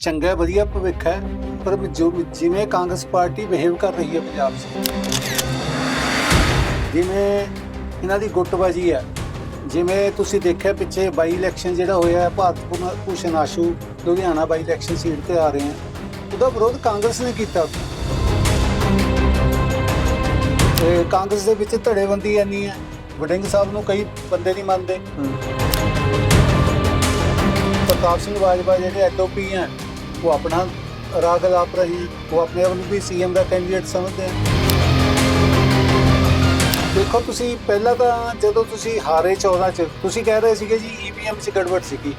ਚੰਗਾ ਵਧੀਆ ਭਵਿੱਖ ਹੈ ਪਰ ਜੋ ਜਿਵੇਂ ਕਾਂਗਰਸ ਪਾਰਟੀ ਬਿਹੇਵ ਕਰ ਰਹੀ ਹੈ ਪੰਜਾਬ 'ਚ ਜਿਵੇਂ ਇਹਨਾਂ ਦੀ ਗੁੱਟਬਾਜੀ ਹੈ ਜਿਵੇਂ ਤੁਸੀਂ ਦੇਖਿਆ ਪਿੱਛੇ ਬਾਈ ਇਲੈਕਸ਼ਨ ਜਿਹੜਾ ਹੋਇਆ ਹੈ, Bharat Bhushan Ashu Ludhiana by election seat ਤੇ ਆ ਰਹੇ ਹਨ ਉਹਦਾ ਵਿਰੋਧ ਕਾਂਗਰਸ ਨੇ ਕੀਤਾ। ਤੇ ਕਾਂਗਰਸ ਦੇ ਵਿੱਚ ਧੜੇਬੰਦੀ ਇੰਨੀ ਹੈ ਵਡਿੰਗ ਸਾਹਿਬ ਨੂੰ ਕਈ ਬੰਦੇ ਨਹੀਂ ਮੰਨਦੇ। ਪ੍ਰਤਾਪ ਸਿੰਘ ਬਾਜਵਾ ਜਿਹੜੇ ਐਲਓਪੀ ਹੈ ਉਹ ਆਪਣਾ ਰਾਗ ਲਾਪ ਰਹੇ ਹੈ ਉਹ ਆਪਣੇ ਆਪ ਨੂੰ ਵੀ ਸੀਐਮ ਦਾ ਕੈਂਡੀਡੇਟ ਸਮਝਦੇ ਆ। ਦੇਖੋ ਤੁਸੀਂ ਪਹਿਲਾਂ ਤਾਂ ਜਦੋਂ ਤੁਸੀਂ ਹਾਰੇ 14 ਚ ਤੁਸੀਂ ਕਹਿ ਰਹੇ ਸੀਗੇ ਜੀ ਈਵੀਐਮ 'ਚ ਗੜਬੜ ਸੀਗੀ।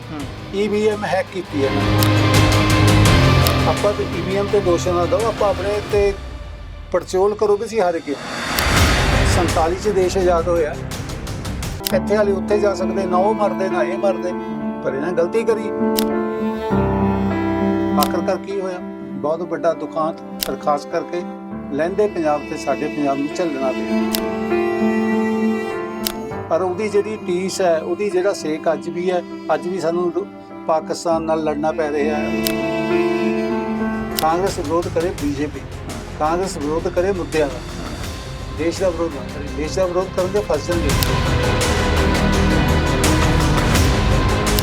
ਈਵੀਐਮ ਹੈਕ ਕੀਤੀ ਹੈ ਆਪਾਂ ਤੇ ਈਵੀਐਮ ਤੇ ਦੋਸ਼ ਨਾ ਦਿਓ ਆਪਾਂ ਆਪਣੇ ਤੇ ਪੜਚੋਲ ਕਰੋ ਵੀ ਸੀ ਹਾਰੇ ਕਿਉਂ 47 ਚ ਦੇਸ਼ ਆਜ਼ਾਦ ਹੋਇਆ। ਇੱਥੇ ਵਾਲੇ ਉੱਥੇ ਜਾ ਸਕਦੇ ਨਾ ਉਹ ਮਰਦੇ ਨਾ ਇਹ ਮਰਦੇ ਪਰ ਇਹਨਾਂ ਗਲਤੀ ਕਰੀ। ਆਖਰਕਾਰ ਕੀ ਹੋਇਆ? ਬਹੁਤ ਵੱਡਾ ਦੁਖਾਂਤ ਪਰ ਖਾਸ ਕਰਕੇ ਲਹਿੰਦੇ ਪੰਜਾਬ ਤੇ ਸਾਡੇ ਪੰਜਾਬ ਨੂੰ ਝੱਲਣਾ ਪਿਆ। ਪਰ ਉਹਦੀ ਜਿਹੜੀ ਟੀਸ ਹੈ, ਉਹਦੀ ਜਿਹੜਾ ਸੇਕ ਅੱਜ ਵੀ ਹੈ, ਅੱਜ ਵੀ ਸਾਨੂੰ ਪਾਕਿਸਤਾਨ ਨਾਲ ਲੜਨਾ ਪੈ ਰਿਹਾ ਹੈ। ਕਾਂਗਰਸ ਵਿਰੋਧ ਕਰੇ ਬੀਜੇਪੀ, ਕਾਂਗਰਸ ਵਿਰੋਧ ਕਰੇ ਮੁੱਦਿਆਂ ਦਾ ਦੇਸ਼ ਦਾ ਵਿਰੋਧ ਨਾ ਕਰੇ। ਦੇਸ਼ ਦਾ ਵਿਰੋਧ ਕਰਨਗੇ ਫਸ ਜਾਣਗੇ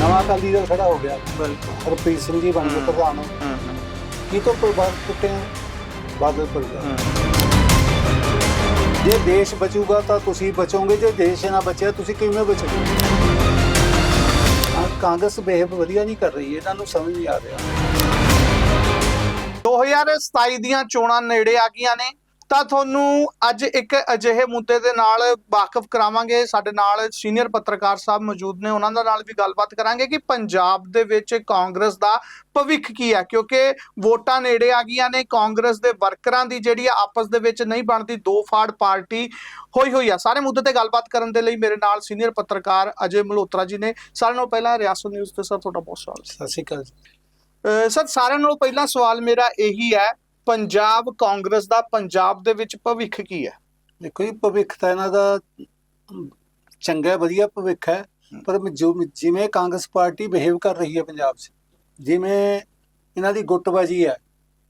ਨਵਾਂ ਅਕਾਲੀ ਦਲ ਖੜਾ ਹੋ ਗਿਆ। ਬਿਲਕੁਲ। ਹਰਪ੍ਰੀਤ ਸਿੰਘ ਜੀ ਬਣ ਗਏ। ਪ੍ਰਧਾਨ। ਹੂੰ ਕੀ ਤੋਂ ਪ੍ਰਭਾਵ ਟੁੱਟੇ? ਬਾਦਲ ਹੂੰ ਜੇ ਦੇਸ਼ ਬਚੂਗਾ ਤਾਂ ਤੁਸੀਂ ਬਚੋਗੇ ਜੇ ਦੇਸ਼ ਨਾ ਬਚਿਆ ਤੁਸੀਂ ਕਿਵੇਂ ਬਚੋਗੇ? ਕਾਂਗਰਸ ਬਿਹੇਵ ਵਧੀਆ ਨਹੀਂ ਕਰ ਰਹੀ ਇਹਨਾਂ ਨੂੰ ਸਮਝ ਨਹੀਂ ਆ ਰਿਹਾ। 2027 ਦੀਆਂ ਚੋਣਾਂ ਨੇੜੇ ਆ ਗਈਆਂ ਨੇ। ਤਾਂ ਤੁਹਾਨੂੰ ਅੱਜ ਇੱਕ ਅਜਿਹੇ ਮੁੱਦੇ ਦੇ ਨਾਲ ਵਾਕਿਫ ਕਰਾਵਾਂਗੇ। ਸਾਡੇ ਨਾਲ ਸੀਨੀਅਰ ਪੱਤਰਕਾਰ ਸਾਹਿਬ ਮੌਜੂਦ ਨੇ। ਉਹਨਾਂ ਦੇ ਨਾਲ ਵੀ ਗੱਲਬਾਤ ਕਰਾਂਗੇ ਕਿ ਪੰਜਾਬ ਦੇ ਵਿੱਚ ਕਾਂਗਰਸ ਦਾ ਭਵਿੱਖ ਕੀ ਹੈ। ਕਿਉਂਕਿ ਵੋਟਾਂ ਨੇੜੇ ਆ ਗਈਆਂ ਨੇ। ਕਾਂਗਰਸ ਦੇ ਵਰਕਰਾਂ ਦੀ ਜਿਹੜੀ ਆਪਸ ਦੇ ਵਿੱਚ ਨਹੀਂ ਬਣਦੀ ਦੋ ਫਾੜ ਪਾਰਟੀ ਹੋਈ ਹੋਈ ਆ। ਸਾਰੇ ਮੁੱਦੇ ਤੇ ਗੱਲਬਾਤ ਕਰਨ ਦੇ ਲਈ ਮੇਰੇ ਨਾਲ ਸੀਨੀਅਰ ਪੱਤਰਕਾਰ ਅਜੇ ਮਲਹੋਤਰਾ ਜੀ ਨੇ। ਸਾਰਿਆਂ ਨਾਲੋਂ ਪਹਿਲਾਂ ਰਿਆਸਤ ਨਿਊਜ਼ ਤੇ ਸਰ ਤੁਹਾਡਾ ਬਹੁਤ ਸਵਾਗਤ ਸਤਿ ਸ਼੍ਰੀ ਅਕਾਲ ਸਰ ਸਾਰਿਆਂ ਨਾਲੋਂ ਪਹਿਲਾ ਸਵਾਲ ਮੇਰਾ ਇਹੀ ਹੈ ਪੰਜਾਬ ਕਾਂਗਰਸ ਦਾ ਪੰਜਾਬ ਦੇ ਵਿੱਚ ਭਵਿੱਖ ਕੀ ਹੈ ਦੇਖੋ ਜੀ ਭਵਿੱਖ ਤਾਂ ਇਹਨਾਂ ਦਾ ਚੰਗਾ ਵਧੀਆ ਭਵਿੱਖ ਹੈ ਪਰ ਜੋ ਜਿਵੇਂ ਕਾਂਗਰਸ ਪਾਰਟੀ ਬਿਹੇਵ ਕਰ ਰਹੀ ਹੈ ਪੰਜਾਬ 'ਚ ਜਿਵੇਂ ਇਹਨਾਂ ਦੀ ਗੁੱਟਬਾਜੀ ਹੈ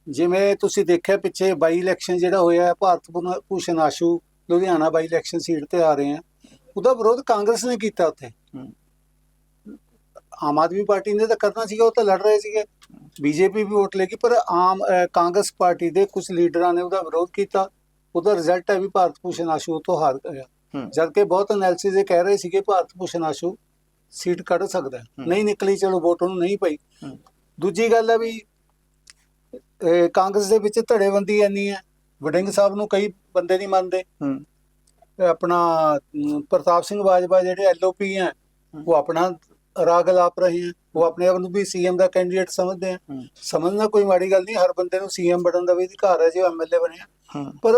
ਜਿਵੇਂ ਤੁਸੀਂ ਦੇਖਿਆ ਪਿੱਛੇ ਬਾਈ ਇਲੈਕਸ਼ਨ ਜਿਹੜਾ ਹੋਇਆ ਹੈ, Bharat Bhushan Ashu Ludhiana by election seat ਤੇ ਆ ਰਹੇ ਹੈ ਉਹਦਾ ਵਿਰੋਧ ਕਾਂਗਰਸ ਨੇ ਕੀਤਾ ਉੱਥੇ। ਆਮ ਆਦਮੀ ਪਾਰਟੀ ਨੇ ਤਾਂ ਕਰਨਾ ਸੀਗਾ ਉਹ ਤਾਂ ਲੜ ਰਹੇ ਸੀਗੇ। ਬੀਜੇਪੀ ਵੀ ਵੋਟ ਲੇਗੀ ਪਰ ਆਮ ਕਾਂਗਰਸ ਪਾਰਟੀ ਦੇ ਕੁਝ ਲੀਡਰਾਂ ਨੇ ਉਹਦਾ ਵਿਰੋਧ ਕੀਤਾ। ਉਹਦਾ ਰਿਜ਼ਲਟ ਹੈ ਵੀ ਭਾਰਤ ਭੂਸ਼ਣ ਆਸ਼ੂ ਤੋਂ ਹਾਰ ਗਿਆ। ਜਦ ਕਿ ਬਹੁਤ ਐਨਾਲਿਸਿਸ ਇਹ ਕਹਿ ਰਹੇ ਸੀਗੇ ਭਾਰਤ ਭੂਸ਼ਣ ਆਸ਼ੂ ਸੀਟ ਕੱਢ ਸਕਦਾ। ਨਹੀਂ ਨਿਕਲੀ ਚਲੋ ਵੋਟ ਉਹਨੂੰ ਨਹੀਂ ਪਈ। ਦੂਜੀ ਗੱਲ ਹੈ ਵੀ ਕਾਂਗਰਸ ਦੇ ਵਿੱਚ ਧੜੇਬੰਦੀ ਇੰਨੀ ਹੈ। ਵਡਿੰਗ ਸਾਹਿਬ ਨੂੰ ਕਈ ਬੰਦੇ ਨਹੀਂ ਮੰਨਦੇ। ਆਪਣਾ ਪ੍ਰਤਾਪ ਸਿੰਘ ਬਾਜਵਾ ਜਿਹੜੇ ਐਲਓਪੀ ਹੈ। ਉਹ ਆਪਣਾ ਰਾਗ ਲਾਪ ਰਹੇ ਹੈ ਉਹ ਆਪਣੇ ਆਪ ਨੂੰ ਵੀ ਸੀਐਮ ਦਾ ਕੈਂਡੀਡੇਟ ਸਮਝਦੇ ਆ। ਸਮਝਣਾ ਕੋਈ ਮਾੜੀ ਗੱਲ ਨਹੀਂ ਹਰ ਬੰਦੇ ਨੂੰ ਸੀਐਮ ਬਣਨ ਦਾ ਵੀ ਅਧਿਕਾਰ ਹੈ ਜੇ ਐਮਐਲਏ ਬਣਿਆ ਪਰ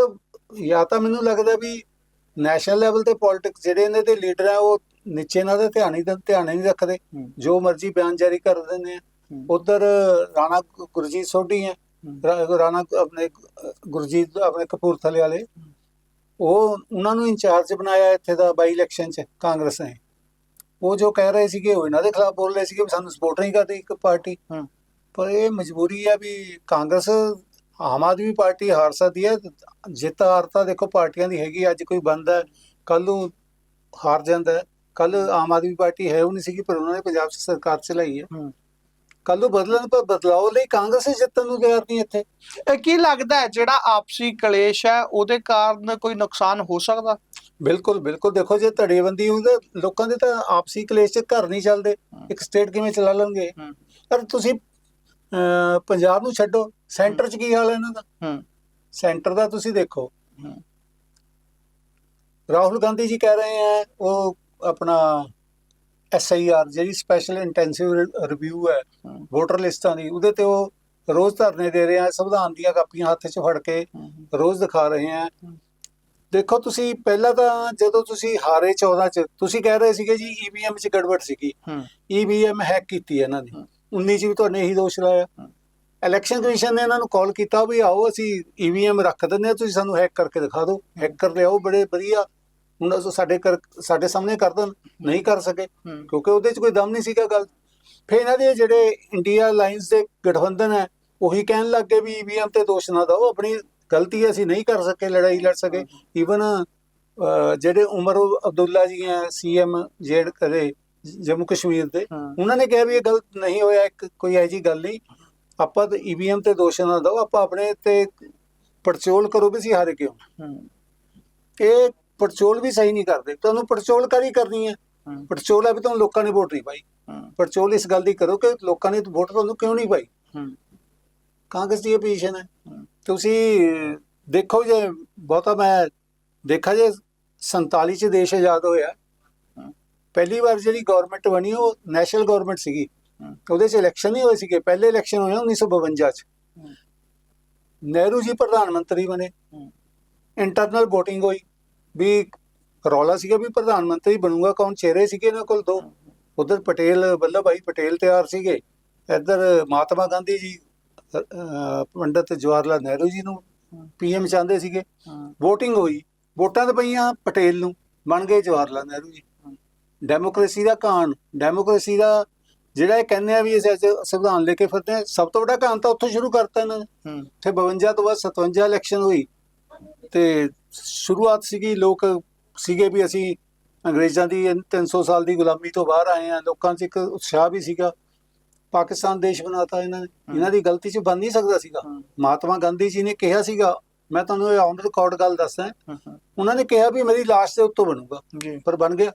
ਜਾਂ ਤਾਂ ਮੈਨੂੰ ਲੱਗਦਾ ਵੀ ਨੈਸ਼ਨਲ ਲੈਵਲ ਤੇ ਪੋਲਿਟਿਕਸ ਜਿਹੜੇ ਇਹਨਾਂ ਦੇ ਲੀਡਰ ਆ ਉਹ ਨੀਚੇ ਇਹਨਾਂ ਦਾ ਧਿਆਨ ਹੀ ਧਿਆਨ ਨਹੀਂ ਰੱਖਦੇ। ਜੋ ਮਰਜ਼ੀ ਬਿਆਨ ਜਾਰੀ ਕਰ ਦਿੰਦੇ ਆ। ਉਧਰ ਰਾਣਾ ਗੁਰਜੀਤ ਸੋਢੀ ਰਾ- ਰਾਣਾ ਆਪਣੇ ਗੁਰਜੀਤ ਆਪਣੇ ਕਪੂਰਥਲੇ ਵਾਲੇ। ਉਹ ਉਹਨਾਂ ਨੂੰ ਇੰਚਾਰਜ ਬਣਾਇਆ ਇੱਥੇ ਦਾ ਬਾਈ ਇਲੈਕਸ਼ਨ 'ਚ ਕਾਂਗਰਸ ਨੇ। ਉਹ ਜੋ ਕਹਿ ਰਹੇ ਸੀਗੇ ਉਹ ਇਹਨਾਂ ਦੇ ਖਿਲਾਫ ਬੋਲ ਰਹੇ ਸੀਗੇ ਵੀ ਸਾਨੂੰ ਸਪੋਰਟ ਨਹੀਂ ਕਰਦੀ ਇੱਕ ਪਾਰਟੀ। ਪਰ ਇਹ ਮਜਬੂਰੀ ਹੈ ਵੀ ਕਾਂਗਰਸ ਆਮ ਆਦਮੀ ਪਾਰਟੀ ਹਾਰ ਸਕਦੀ ਹੈ ਜਿੱਤ ਹਾਰ ਤਾਂ ਦੇਖੋ ਪਾਰਟੀਆਂ ਦੀ ਹੈਗੀ ਅੱਜ ਕੋਈ ਬੰਦਾ ਕੱਲ ਨੂੰ ਹਾਰ ਜਾਂਦਾ ਕੱਲ ਆਮ ਆਦਮੀ ਪਾਰਟੀ ਹੈ ਉਹ ਨਹੀਂ ਸੀਗੀ ਪਰ ਉਹਨਾਂ ਨੇ ਪੰਜਾਬ ਸਰਕਾਰ ਚਲਾਈ ਹੂੰ। ਕੱਲ ਨੂੰ ਬਦਲਣ ਪਰ ਬਦਲਾਓ ਲਈ ਕਾਂਗਰਸ ਹੀ ਜਿੱਤਣ ਨੂੰ ਤਿਆਰ ਨਹੀਂ ਇੱਥੇ। ਇਹ ਕੀ ਲੱਗਦਾ ਹੈ? ਜਿਹੜਾ ਆਪਸੀ ਕਲੇਸ਼ ਹੈ ਉਹਦੇ ਕਾਰਨ ਕੋਈ ਨੁਕਸਾਨ ਹੋ ਸਕਦਾ? ਬਿਲਕੁਲ ਬਿਲਕੁਲ। ਦੇਖੋ ਜੇ ਧੜੇਬੰਦੀ ਹੁੰਦੀ ਲੋਕਾਂ ਦੇ ਤਾਂ ਆਪਸੀ ਕਲੇਸ਼ 'ਚ ਘਰ ਨਹੀਂ ਚੱਲਦੇ। ਇੱਕ ਸਟੇਟ ਕਿਵੇਂ ਚਲਾ ਲੈਣਗੇ। ਪਰ ਤੁਸੀਂ ਪੰਜਾਬ ਨੂੰ ਛੱਡੋ। ਸੈਂਟਰ 'ਚ ਕੀ ਹਾਲ ਹੈ ਇਹਨਾਂ ਦਾ? ਹੂੰ। ਸੈਂਟਰ ਦਾ ਤੁਸੀਂ ਦੇਖੋ। ਰਾਹੁਲ ਗਾਂਧੀ ਜੀ ਕਹਿ ਰਹੇ ਆ ਉਹ ਆਪਣਾ ਐਸਆਈਆਰ ਜਿਹੜੀ ਸਪੈਸ਼ਲ ਇੰਟੈਂਸਿਵ ਰਿਵਿਊ ਹੈ। ਵੋਟਰ ਲਿਸਟਾਂ ਦੀ ਉਹਦੇ ਤੇ ਉਹ ਰੋਜ਼ ਧਰਨੇ ਦੇ ਰਹੇ ਆ ਸੰਵਿਧਾਨ ਦੀਆਂ ਕਾਪੀਆਂ ਹੱਥ 'ਚ ਫੜ ਕੇ ਰੋਜ਼ ਦਿਖਾ ਰਹੇ ਆ। ਦੇਖੋ ਤੁਸੀਂ ਪਹਿਲਾਂ ਤਾਂ ਜਦੋਂ ਤੁਸੀਂ ਹਾਰੇ 14 ਚ ਤੁਸੀਂ ਕਹਿ ਰਹੇ ਸੀਗੇ ਜੀ ਈਵੀਐਮ 'ਚ ਗੜਬੜ ਸੀਗੀ। ਈਵੀਐਮ ਹੈਕ ਕੀਤੀ ਹੈ ਇਹਨਾਂ ਦੀ ਹਮ। 19 ਚ ਵੀ ਤੁਹਾਨੇ ਇਹੀ ਦੋਸ਼ ਲਾਇਆ। ਇਲੈਕਸ਼ਨ ਕਮਿਸ਼ਨ ਨੇ ਇਹਨਾਂ ਨੂੰ ਕਾਲ ਕੀਤਾ ਵੀ ਆਓ ਅਸੀਂ ਈਵੀਐਮ ਰੱਖ ਦਿੰਦੇ ਆ ਤੁਸੀਂ ਸਾਨੂੰ ਹੈਕ ਕਰਕੇ ਦਿਖਾ ਦਿਓ। ਹੈਕ ਕਰ ਲਿਆਓ ਬੜੇ ਵਧੀਆ ਹੁਣ ਸਾਡੇ ਕਰ ਸਾਡੇ ਸਾਹਮਣੇ ਕਰ ਦੇਣ ਨਹੀਂ ਕਰ ਸਕੇ ਕਿਉਂਕਿ ਉਹਦੇ 'ਚ ਕੋਈ ਦਮ ਨਹੀਂ ਸੀਗਾ ਗੱਲ। ਫਿਰ ਇਹਨਾਂ ਦੇ ਜਿਹੜੇ ਇੰਡੀਆ ਲਾਈਨਸ ਦੇ ਗਠਬੰਧਨ ਹੈ ਉਹੀ ਕਹਿਣ ਲੱਗ ਗਏ ਵੀ ਈਵੀਐਮ ਤੇ ਦੋਸ਼ ਨਾ ਦਿਓ ਆਪਣੀ ਗਲਤੀ ਹੈ ਅਸੀਂ ਨਹੀਂ ਕਰ ਸਕੇ ਲੜਾਈ ਲੜ ਸਕੇ। ਈਵਨ ਜਿਹੜੇ ਉਮਰ ਅਬਦੁੱਲਾ ਜੀ ਹੈ ਸੀਐਮ ਜੇਡ ਕਰੇ ਜੰਮੂ ਕਸ਼ਮੀਰ ਦੇ ਉਹਨਾਂ ਨੇ ਕਿਹਾ ਵੀ ਇਹ ਗਲਤ ਨਹੀਂ ਹੋਇਆ ਇੱਕ ਕੋਈ ਐਜੀ ਜੀ ਗੱਲ ਨਹੀਂ। ਆਪਾਂ ਤਾਂ ਈਵੀਐਮ ਤੇ ਦੋਸ਼ ਨਾ ਦਿਓ ਆਪਾਂ ਆਪਣੇ ਤੇ ਪੜਚੋਲ ਕਰੋ ਵੀ ਅਸੀਂ ਹਾਰੇ ਕਿਉਂ। ਇਹ ਪੜਚੋਲ ਵੀ ਸਹੀ ਨਹੀਂ ਕਰਦੇ। ਤੁਹਾਨੂੰ ਪੜਚੋਲ ਕਰੀ ਕਰਨੀ ਹੈ? ਪੜਚੋਲ ਹੈ ਵੀ ਤੁਹਾਨੂੰ ਲੋਕਾਂ ਨੇ ਵੋਟ ਨਹੀਂ ਪਾਈ। ਪੜਚੋਲ ਇਸ ਗੱਲ ਦੀ ਕਰੋ ਕਿ ਲੋਕਾਂ ਨੇ ਵੋਟ ਤੁਹਾਨੂੰ ਕਿਉਂ ਨਹੀਂ ਪਾਈ? ਕਾਂਗਰਸ ਦੀ ਇਹ ਪੋਜੀਸ਼ਨ ਹੈ। ਤੁਸੀਂ ਦੇਖੋ ਜੇ ਬਹੁਤਾ ਮੈਂ ਦੇਖਾ ਜੇ 47 ਚ ਦੇਸ਼ ਆਜ਼ਾਦ ਹੋਇਆ। ਪਹਿਲੀ ਵਾਰ ਜਿਹੜੀ ਗਵਰਨਮੈਂਟ ਬਣੀ ਉਹ ਨੈਸ਼ਨਲ ਗਵਰਨਮੈਂਟ ਸੀਗੀ। ਉਹਦੇ ਚ ਇਲੈਕਸ਼ਨ ਨਹੀਂ ਹੋਏ ਸੀਗੇ। ਪਹਿਲੇ ਇਲੈਕਸ਼ਨ ਹੋਇਆ 1952 ਚ। ਨਹਿਰੂ ਜੀ ਪ੍ਰਧਾਨ ਮੰਤਰੀ ਬਣੇ। ਇੰਟਰਨਲ VOTING ਹੋਈ। ਵੀ ਰੌਲਾ ਸੀਗਾ ਵੀ ਪ੍ਰਧਾਨ ਮੰਤਰੀ ਬਣੂਗਾ ਕੌਣ ਚਿਹਰੇ ਸੀਗੇ ਇਹਨਾਂ ਕੋਲ ਦੋ? ਉਧਰ ਪਟੇਲ ਵੱਲਭ ਭਾਈ ਪਟੇਲ ਤਿਆਰ ਸੀਗੇ। ਇੱਧਰ ਮਹਾਤਮਾ ਗਾਂਧੀ ਜੀ ਪੰਡਤ ਜਵਾਹਰ ਲਾਲ ਨਹਿਰੂ ਜੀ ਨੂੰ। ਪੀਐਮ ਚਾਹੁੰਦੇ ਸੀਗੇ। VOTING ਹੋਈ। ਵੋਟਾਂ ਤਾਂ ਪਈਆਂ ਪਟੇਲ ਨੂੰ। ਬਣ ਗਏ ਜਵਾਹਰ ਲਾਲ ਨਹਿਰੂ ਜੀ। ਡੈਮੋਕ੍ਰੇਸੀ ਦਾ ਕਾਨ ਡੈਮੋਕ੍ਰੇਸੀ ਦਾ ਜਿਹੜਾ ਇਹ ਕਹਿੰਦੇ ਆ ਵੀ ਅੱਜ ਸੰਵਿਧਾਨ ਲੈ ਕੇ ਫਿਰਦੇ ਹਾਂ ਸਭ ਤੋਂ ਵੱਡਾ ਕਾਨ ਤਾਂ ਉੱਥੋਂ ਸ਼ੁਰੂ ਕਰਤਾ ਇਹਨਾਂ ਨੇ। ਤੇ 52 ਤੋਂ ਬਾਅਦ 57 ਇਲੈਕਸ਼ਨ ਹੋਈ। ਤੇ ਸ਼ੁਰੂਆਤ ਸੀਗੀ ਲੋਕ ਸੀਗੇ ਵੀ ਅਸੀਂ ਅੰਗਰੇਜ਼ਾਂ ਦੀ 300 ਸਾਲ ਦੀ ਗੁਲਾਮੀ ਤੋਂ ਬਾਹਰ ਆਏ ਆ ਲੋਕਾਂ 'ਚ ਇੱਕ ਉਤਸ਼ਾਹ ਵੀ ਸੀਗਾ। ਪਾਕਿਸਤਾਨ ਦੇਸ਼ ਬਣਾਤਾ ਇਹਨਾਂ ਨੇ। ਇਹਨਾਂ ਦੀ ਗਲਤੀ 'ਚ ਬਣ ਨਹੀਂ ਸਕਦਾ ਸੀਗਾ। ਮਹਾਤਮਾ ਗਾਂਧੀ ਜੀ ਨੇ ਕਿਹਾ ਸੀਗਾ ਮੈਂ ਤੁਹਾਨੂੰ ਇਹ ਔਨ ਰਿਕਾਰਡ ਗੱਲ ਦੱਸਦਾ ਉਹਨਾਂ ਨੇ ਕਿਹਾ ਵੀ ਮੇਰੀ ਲਾਸ਼ ਦੇ ਉੱਤੋਂ ਬਣੂਗਾ ਪਰ ਬਣ ਗਿਆ।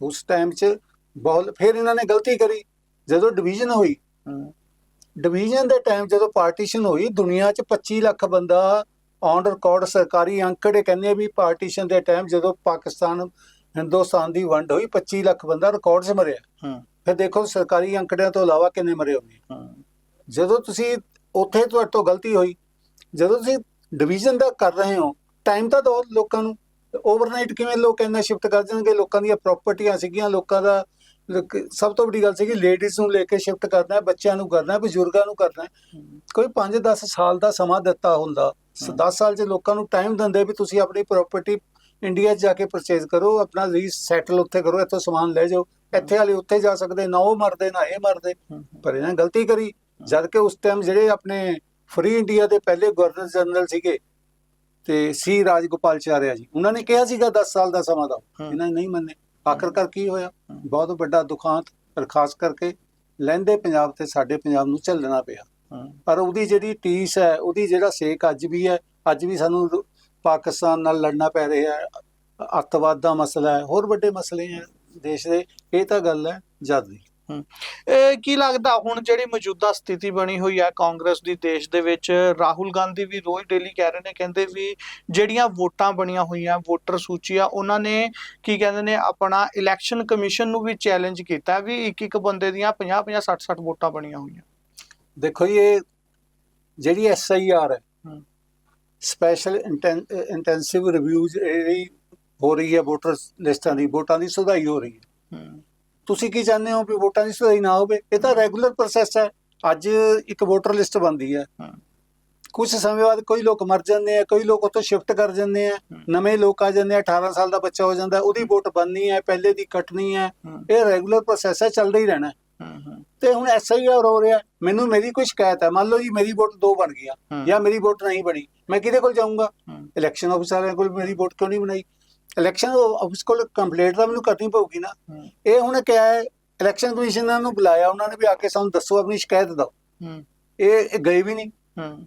ਉਸ ਟਾਈਮ 'ਚ ਬਹੁਤ ਫਿਰ ਇਹਨਾਂ ਨੇ ਗਲਤੀ ਕਰੀ। ਜਦੋਂ ਡਿਵੀਜ਼ਨ ਹੋਈ ਡਿਵੀਜ਼ਨ ਦੇ ਟਾਈਮ ਜਦੋਂ ਪਾਰਟੀਸ਼ਨ ਹੋਈ ਦੁਨੀਆ 'ਚ 25 ਲੱਖ ਬੰਦਾ ਔਨ ਰਿਕਾਰਡ ਸਰਕਾਰੀ ਅੰਕੜੇ ਕਹਿੰਦੇ ਆ ਵੀ ਪਾਰਟੀਸ਼ਨ ਦੇ ਟਾਈਮ ਜਦੋਂ ਪਾਕਿਸਤਾਨ ਹਿੰਦੁਸਤਾਨ ਦੀ ਵੰਡ ਹੋਈ 25 ਲੱਖ ਬੰਦਾ ਰਿਕਾਰਡ 'ਚ ਮਰਿਆ। ਹਾਂ। ਫਿਰ ਦੇਖੋ ਸਰਕਾਰੀ ਅੰਕੜਿਆਂ ਤੋਂ ਇਲਾਵਾ ਕਿੰਨੇ ਮਰੇ ਹੋਣਗੇ ਜਦੋਂ ਤੁਸੀਂ ਉੱਥੇ ਤੁਹਾਡੇ ਤੋਂ ਗਲਤੀ ਹੋਈ ਜਦੋਂ ਤੁਸੀਂ ਡਿਵੀਜ਼ਨ ਦਾ ਕਰ ਰਹੇ ਹੋ ਟਾਈਮ ਤਾਂ ਦਿਓ ਲੋਕਾਂ ਨੂੰ। ਓਵਰਨਾਈਟ ਕਿਵੇਂ ਲੋਕ ਇੰਨਾ ਸ਼ਿਫਟ ਕਰ ਜਾਣਗੇ ਲੋਕਾਂ ਦੀਆਂ ਪ੍ਰਾਪਰਟੀਆਂ ਸੀਗੀਆਂ ਲੋਕਾਂ ਦਾ ਸਭ ਤੋਂ ਵੱਡੀ ਗੱਲ ਸੀਗੀ ਲੇਡੀਜ਼ ਨੂੰ ਲੈ ਕੇ ਸ਼ਿਫਟ ਕਰਨਾ ਹੈ ਬੱਚਿਆਂ ਨੂੰ ਕਰਨਾ ਹੈ ਬਜ਼ੁਰਗਾਂ ਨੂੰ ਕਰਨਾ ਹੈ। ਕੋਈ 5-10 ਸਾਲ ਦਾ ਸਮਾਂ ਦਿੱਤਾ ਹੁੰਦਾ ਹਮ। 10 ਸਾਲ 'ਚ ਲੋਕਾਂ ਨੂੰ ਟਾਈਮ ਦਿੰਦੇ ਵੀ ਤੁਸੀਂ ਆਪਣੀ ਪ੍ਰਾਪਰਟੀ ਇੰਡੀਆ 'ਚ ਜਾ ਕੇ ਪਰਚੇਜ਼ ਕਰੋ ਆਪਣਾ ਰੀਸੈਟਲ ਉੱਥੇ ਕਰੋ ਇੱਥੋਂ ਸਮਾਨ ਲੈ ਜਾਓ ਇੱਥੇ ਵਾਲੇ ਉੱਥੇ ਜਾ ਸਕਦੇ ਨਾ ਉਹ ਮਰਦੇ ਨਾ ਇਹ ਮਰਦੇ। ਪਰ ਇਹਨਾਂ ਗਲਤੀ ਕਰੀ ਜਦ ਕਿ ਉਸ ਟਾਈਮ ਜਿਹੜੇ ਆਪਣੇ ਫ੍ਰੀ ਇੰਡੀਆ ਦੇ ਪਹਿਲੇ ਗਵਰਨਰ ਜਨਰਲ ਸੀਗੇ ਤੇ ਸੀ ਰਾਜਗੋਪਾਲਚਾਰਿਆ ਜੀ ਉਹਨਾਂ ਨੇ ਕਿਹਾ ਸੀਗਾ 10 ਸਾਲ ਦਾ ਸਮਾਂ ਦਾ। ਇਹਨਾਂ ਨੇ ਨਹੀਂ ਮੰਨੇ। ਆਖਰਕਾਰ ਕੀ ਹੋਇਆ। ਬਹੁਤ ਵੱਡਾ ਦੁਖਾਂਤ ਪਰ ਖਾਸ ਕਰਕੇ ਲਹਿੰਦੇ ਪੰਜਾਬ ਤੇ ਸਾਡੇ ਪੰਜਾਬ ਨੂੰ ਝੱਲਣਾ ਪਿਆ। ਪਰ ਉਹਦੀ ਜਿਹੜੀ ਟੀਸ ਹੈ ਉਹਦੀ ਜਿਹੜਾ ਸੇਕ ਅੱਜ ਵੀ ਹੈ ਅੱਜ ਵੀ ਸਾਨੂੰ ਪਾਕਿਸਤਾਨ ਨਾਲ ਲੜਨਾ ਪੈ ਰਿਹਾ ਹੈ ਅੱਤਵਾਦ ਦਾ ਮਸਲਾ ਹੈ ਹੋਰ ਵੱਡੇ ਮਸਲੇ ਹੈ ਦੇਸ਼ ਦੇ ਇਹ ਤਾਂ ਗੱਲ ਹੈ ਜਦ ਦੀ ਇਹ ਕੀ ਲੱਗਦਾ ਹੁਣ ਜਿਹੜੀ ਮੌਜੂਦਾ ਸਥਿਤੀ ਬਣੀ ਹੋਈ ਹੈ ਕਾਂਗਰਸ ਦੀ ਦੇਸ਼ ਦੇ ਵਿੱਚ? ਰਾਹੁਲ ਗਾਂਧੀ ਵੀ ਰੋਜ਼ ਡੇਲੀ ਕਹਿ ਰਹੇ ਨੇ ਕਹਿੰਦੇ ਵੀ ਜਿਹੜੀਆਂ ਵੋਟਾਂ ਬਣੀਆਂ ਹੋਈਆਂ ਵੋਟਰ ਸੂਚੀ ਆ ਉਹਨਾਂ ਨੇ ਕੀ ਕਹਿੰਦੇ ਨੇ ਆਪਣਾ ਇਲੈਕਸ਼ਨ ਕਮਿਸ਼ਨ ਨੂੰ ਵੀ ਚੈਲੰਜ ਕੀਤਾ ਵੀ ਇੱਕ ਇੱਕ ਬੰਦੇ ਦੀਆਂ 50 50 60 60 ਵੋਟਾਂ ਬਣੀਆਂ ਹੋਈਆਂ। ਦੇਖੋ ਇਹ ਜਿਹੜੀ ਐਸ ਆਈ ਆਰ ਹੈ ਹਮ। ਸਪੈਸ਼ਲ ਇੰਟੈਂਸਿਵ ਰਿਵਿਊ ਜਿਹੜੀ ਹੋ ਰਹੀ ਹੈ ਵੋਟਰ ਲਿਸਟਾਂ ਦੀ ਵੋਟਾਂ ਦੀ ਸੁਧਾਈ ਹੋ ਰਹੀ ਹੈ। ਤੁਸੀਂ ਕੀ ਚਾਹੁੰਦੇ ਹੋ ਵੀ ਵੋਟਾਂ ਦੀ ਸੁਧਾਈ ਨਾ ਹੋਵੇ? ਇਹ ਤਾਂ ਰੈਗੂਲਰ ਪ੍ਰੋਸੈਸ ਹੈ। ਅੱਜ ਇੱਕ ਵੋਟਰ ਲਿਸਟ ਬਣਦੀ ਹੈ। ਕੁਝ ਸਮੇਂ ਬਾਅਦ ਕੋਈ ਲੋਕ ਮਰ ਜਾਂਦੇ ਆ ਕੋਈ ਲੋਕ ਉੱਥੋਂ ਸ਼ਿਫਟ ਕਰ ਜਾਂਦੇ ਆ। ਨਵੇਂ ਲੋਕ ਆ ਜਾਂਦੇ ਆ 18 ਸਾਲ ਦਾ ਬੱਚਾ ਹੋ ਜਾਂਦਾ ਉਹਦੀ ਵੋਟ ਬਣਨੀ ਹੈ ਪਹਿਲੇ ਦੀ ਕੱਟਣੀ ਹੈ। ਇਹ ਰੈਗੂਲਰ ਪ੍ਰੋਸੈਸ ਹੈ ਚੱਲਦਾ ਹੀ ਰਹਿਣਾ। ਤੇ ਹੁਣ ਐਸਾ ਹੀ ਹੋ ਰਿਹਾ ਮੈਨੂੰ ਮੇਰੀ ਕੋਈ ਸ਼ਿਕਾਇਤ ਹੈ। ਮੰਨ ਲਓ ਜੀ ਮੇਰੀ ਵੋਟ ਦੋ ਬਣ ਹਮ, ਜਾਂ ਮੇਰੀ ਵੋਟ ਨਹੀਂ ਬਣੀ ਮੈਂ ਕਿਹਦੇ ਕੋਲ ਜਾਊਂਗਾ? ਇਲੈਕਸ਼ਨ ਆਫਿਸਰ ਕੋਲ ਮੇਰੀ ਵੋਟ ਕਿਉਂ ਨਹੀਂ ਬਣਾਈ? ਇਲੈਕਸ਼ਨ ਆਫਿਸ ਕੋਲ ਕੰਪਲੇਂਟ ਤਾਂ ਮੈਨੂੰ ਕਰਨੀ ਪਊਗੀ ਨਾ। ਇਹ ਹੁਣ ਕਿਹਾ ਹੈ ਇਲੈਕਸ਼ਨ ਕਮਿਸ਼ਨਰ ਨੂੰ ਬੁਲਾਇਆ ਉਹਨਾਂ ਨੇ ਵੀ ਆ ਕੇ ਸਾਨੂੰ ਦੱਸੋ ਆਪਣੀ ਸ਼ਿਕਾਇਤ ਦਿਓ। ਇਹ ਗਏ ਵੀ ਨਹੀਂ। ਹਮ,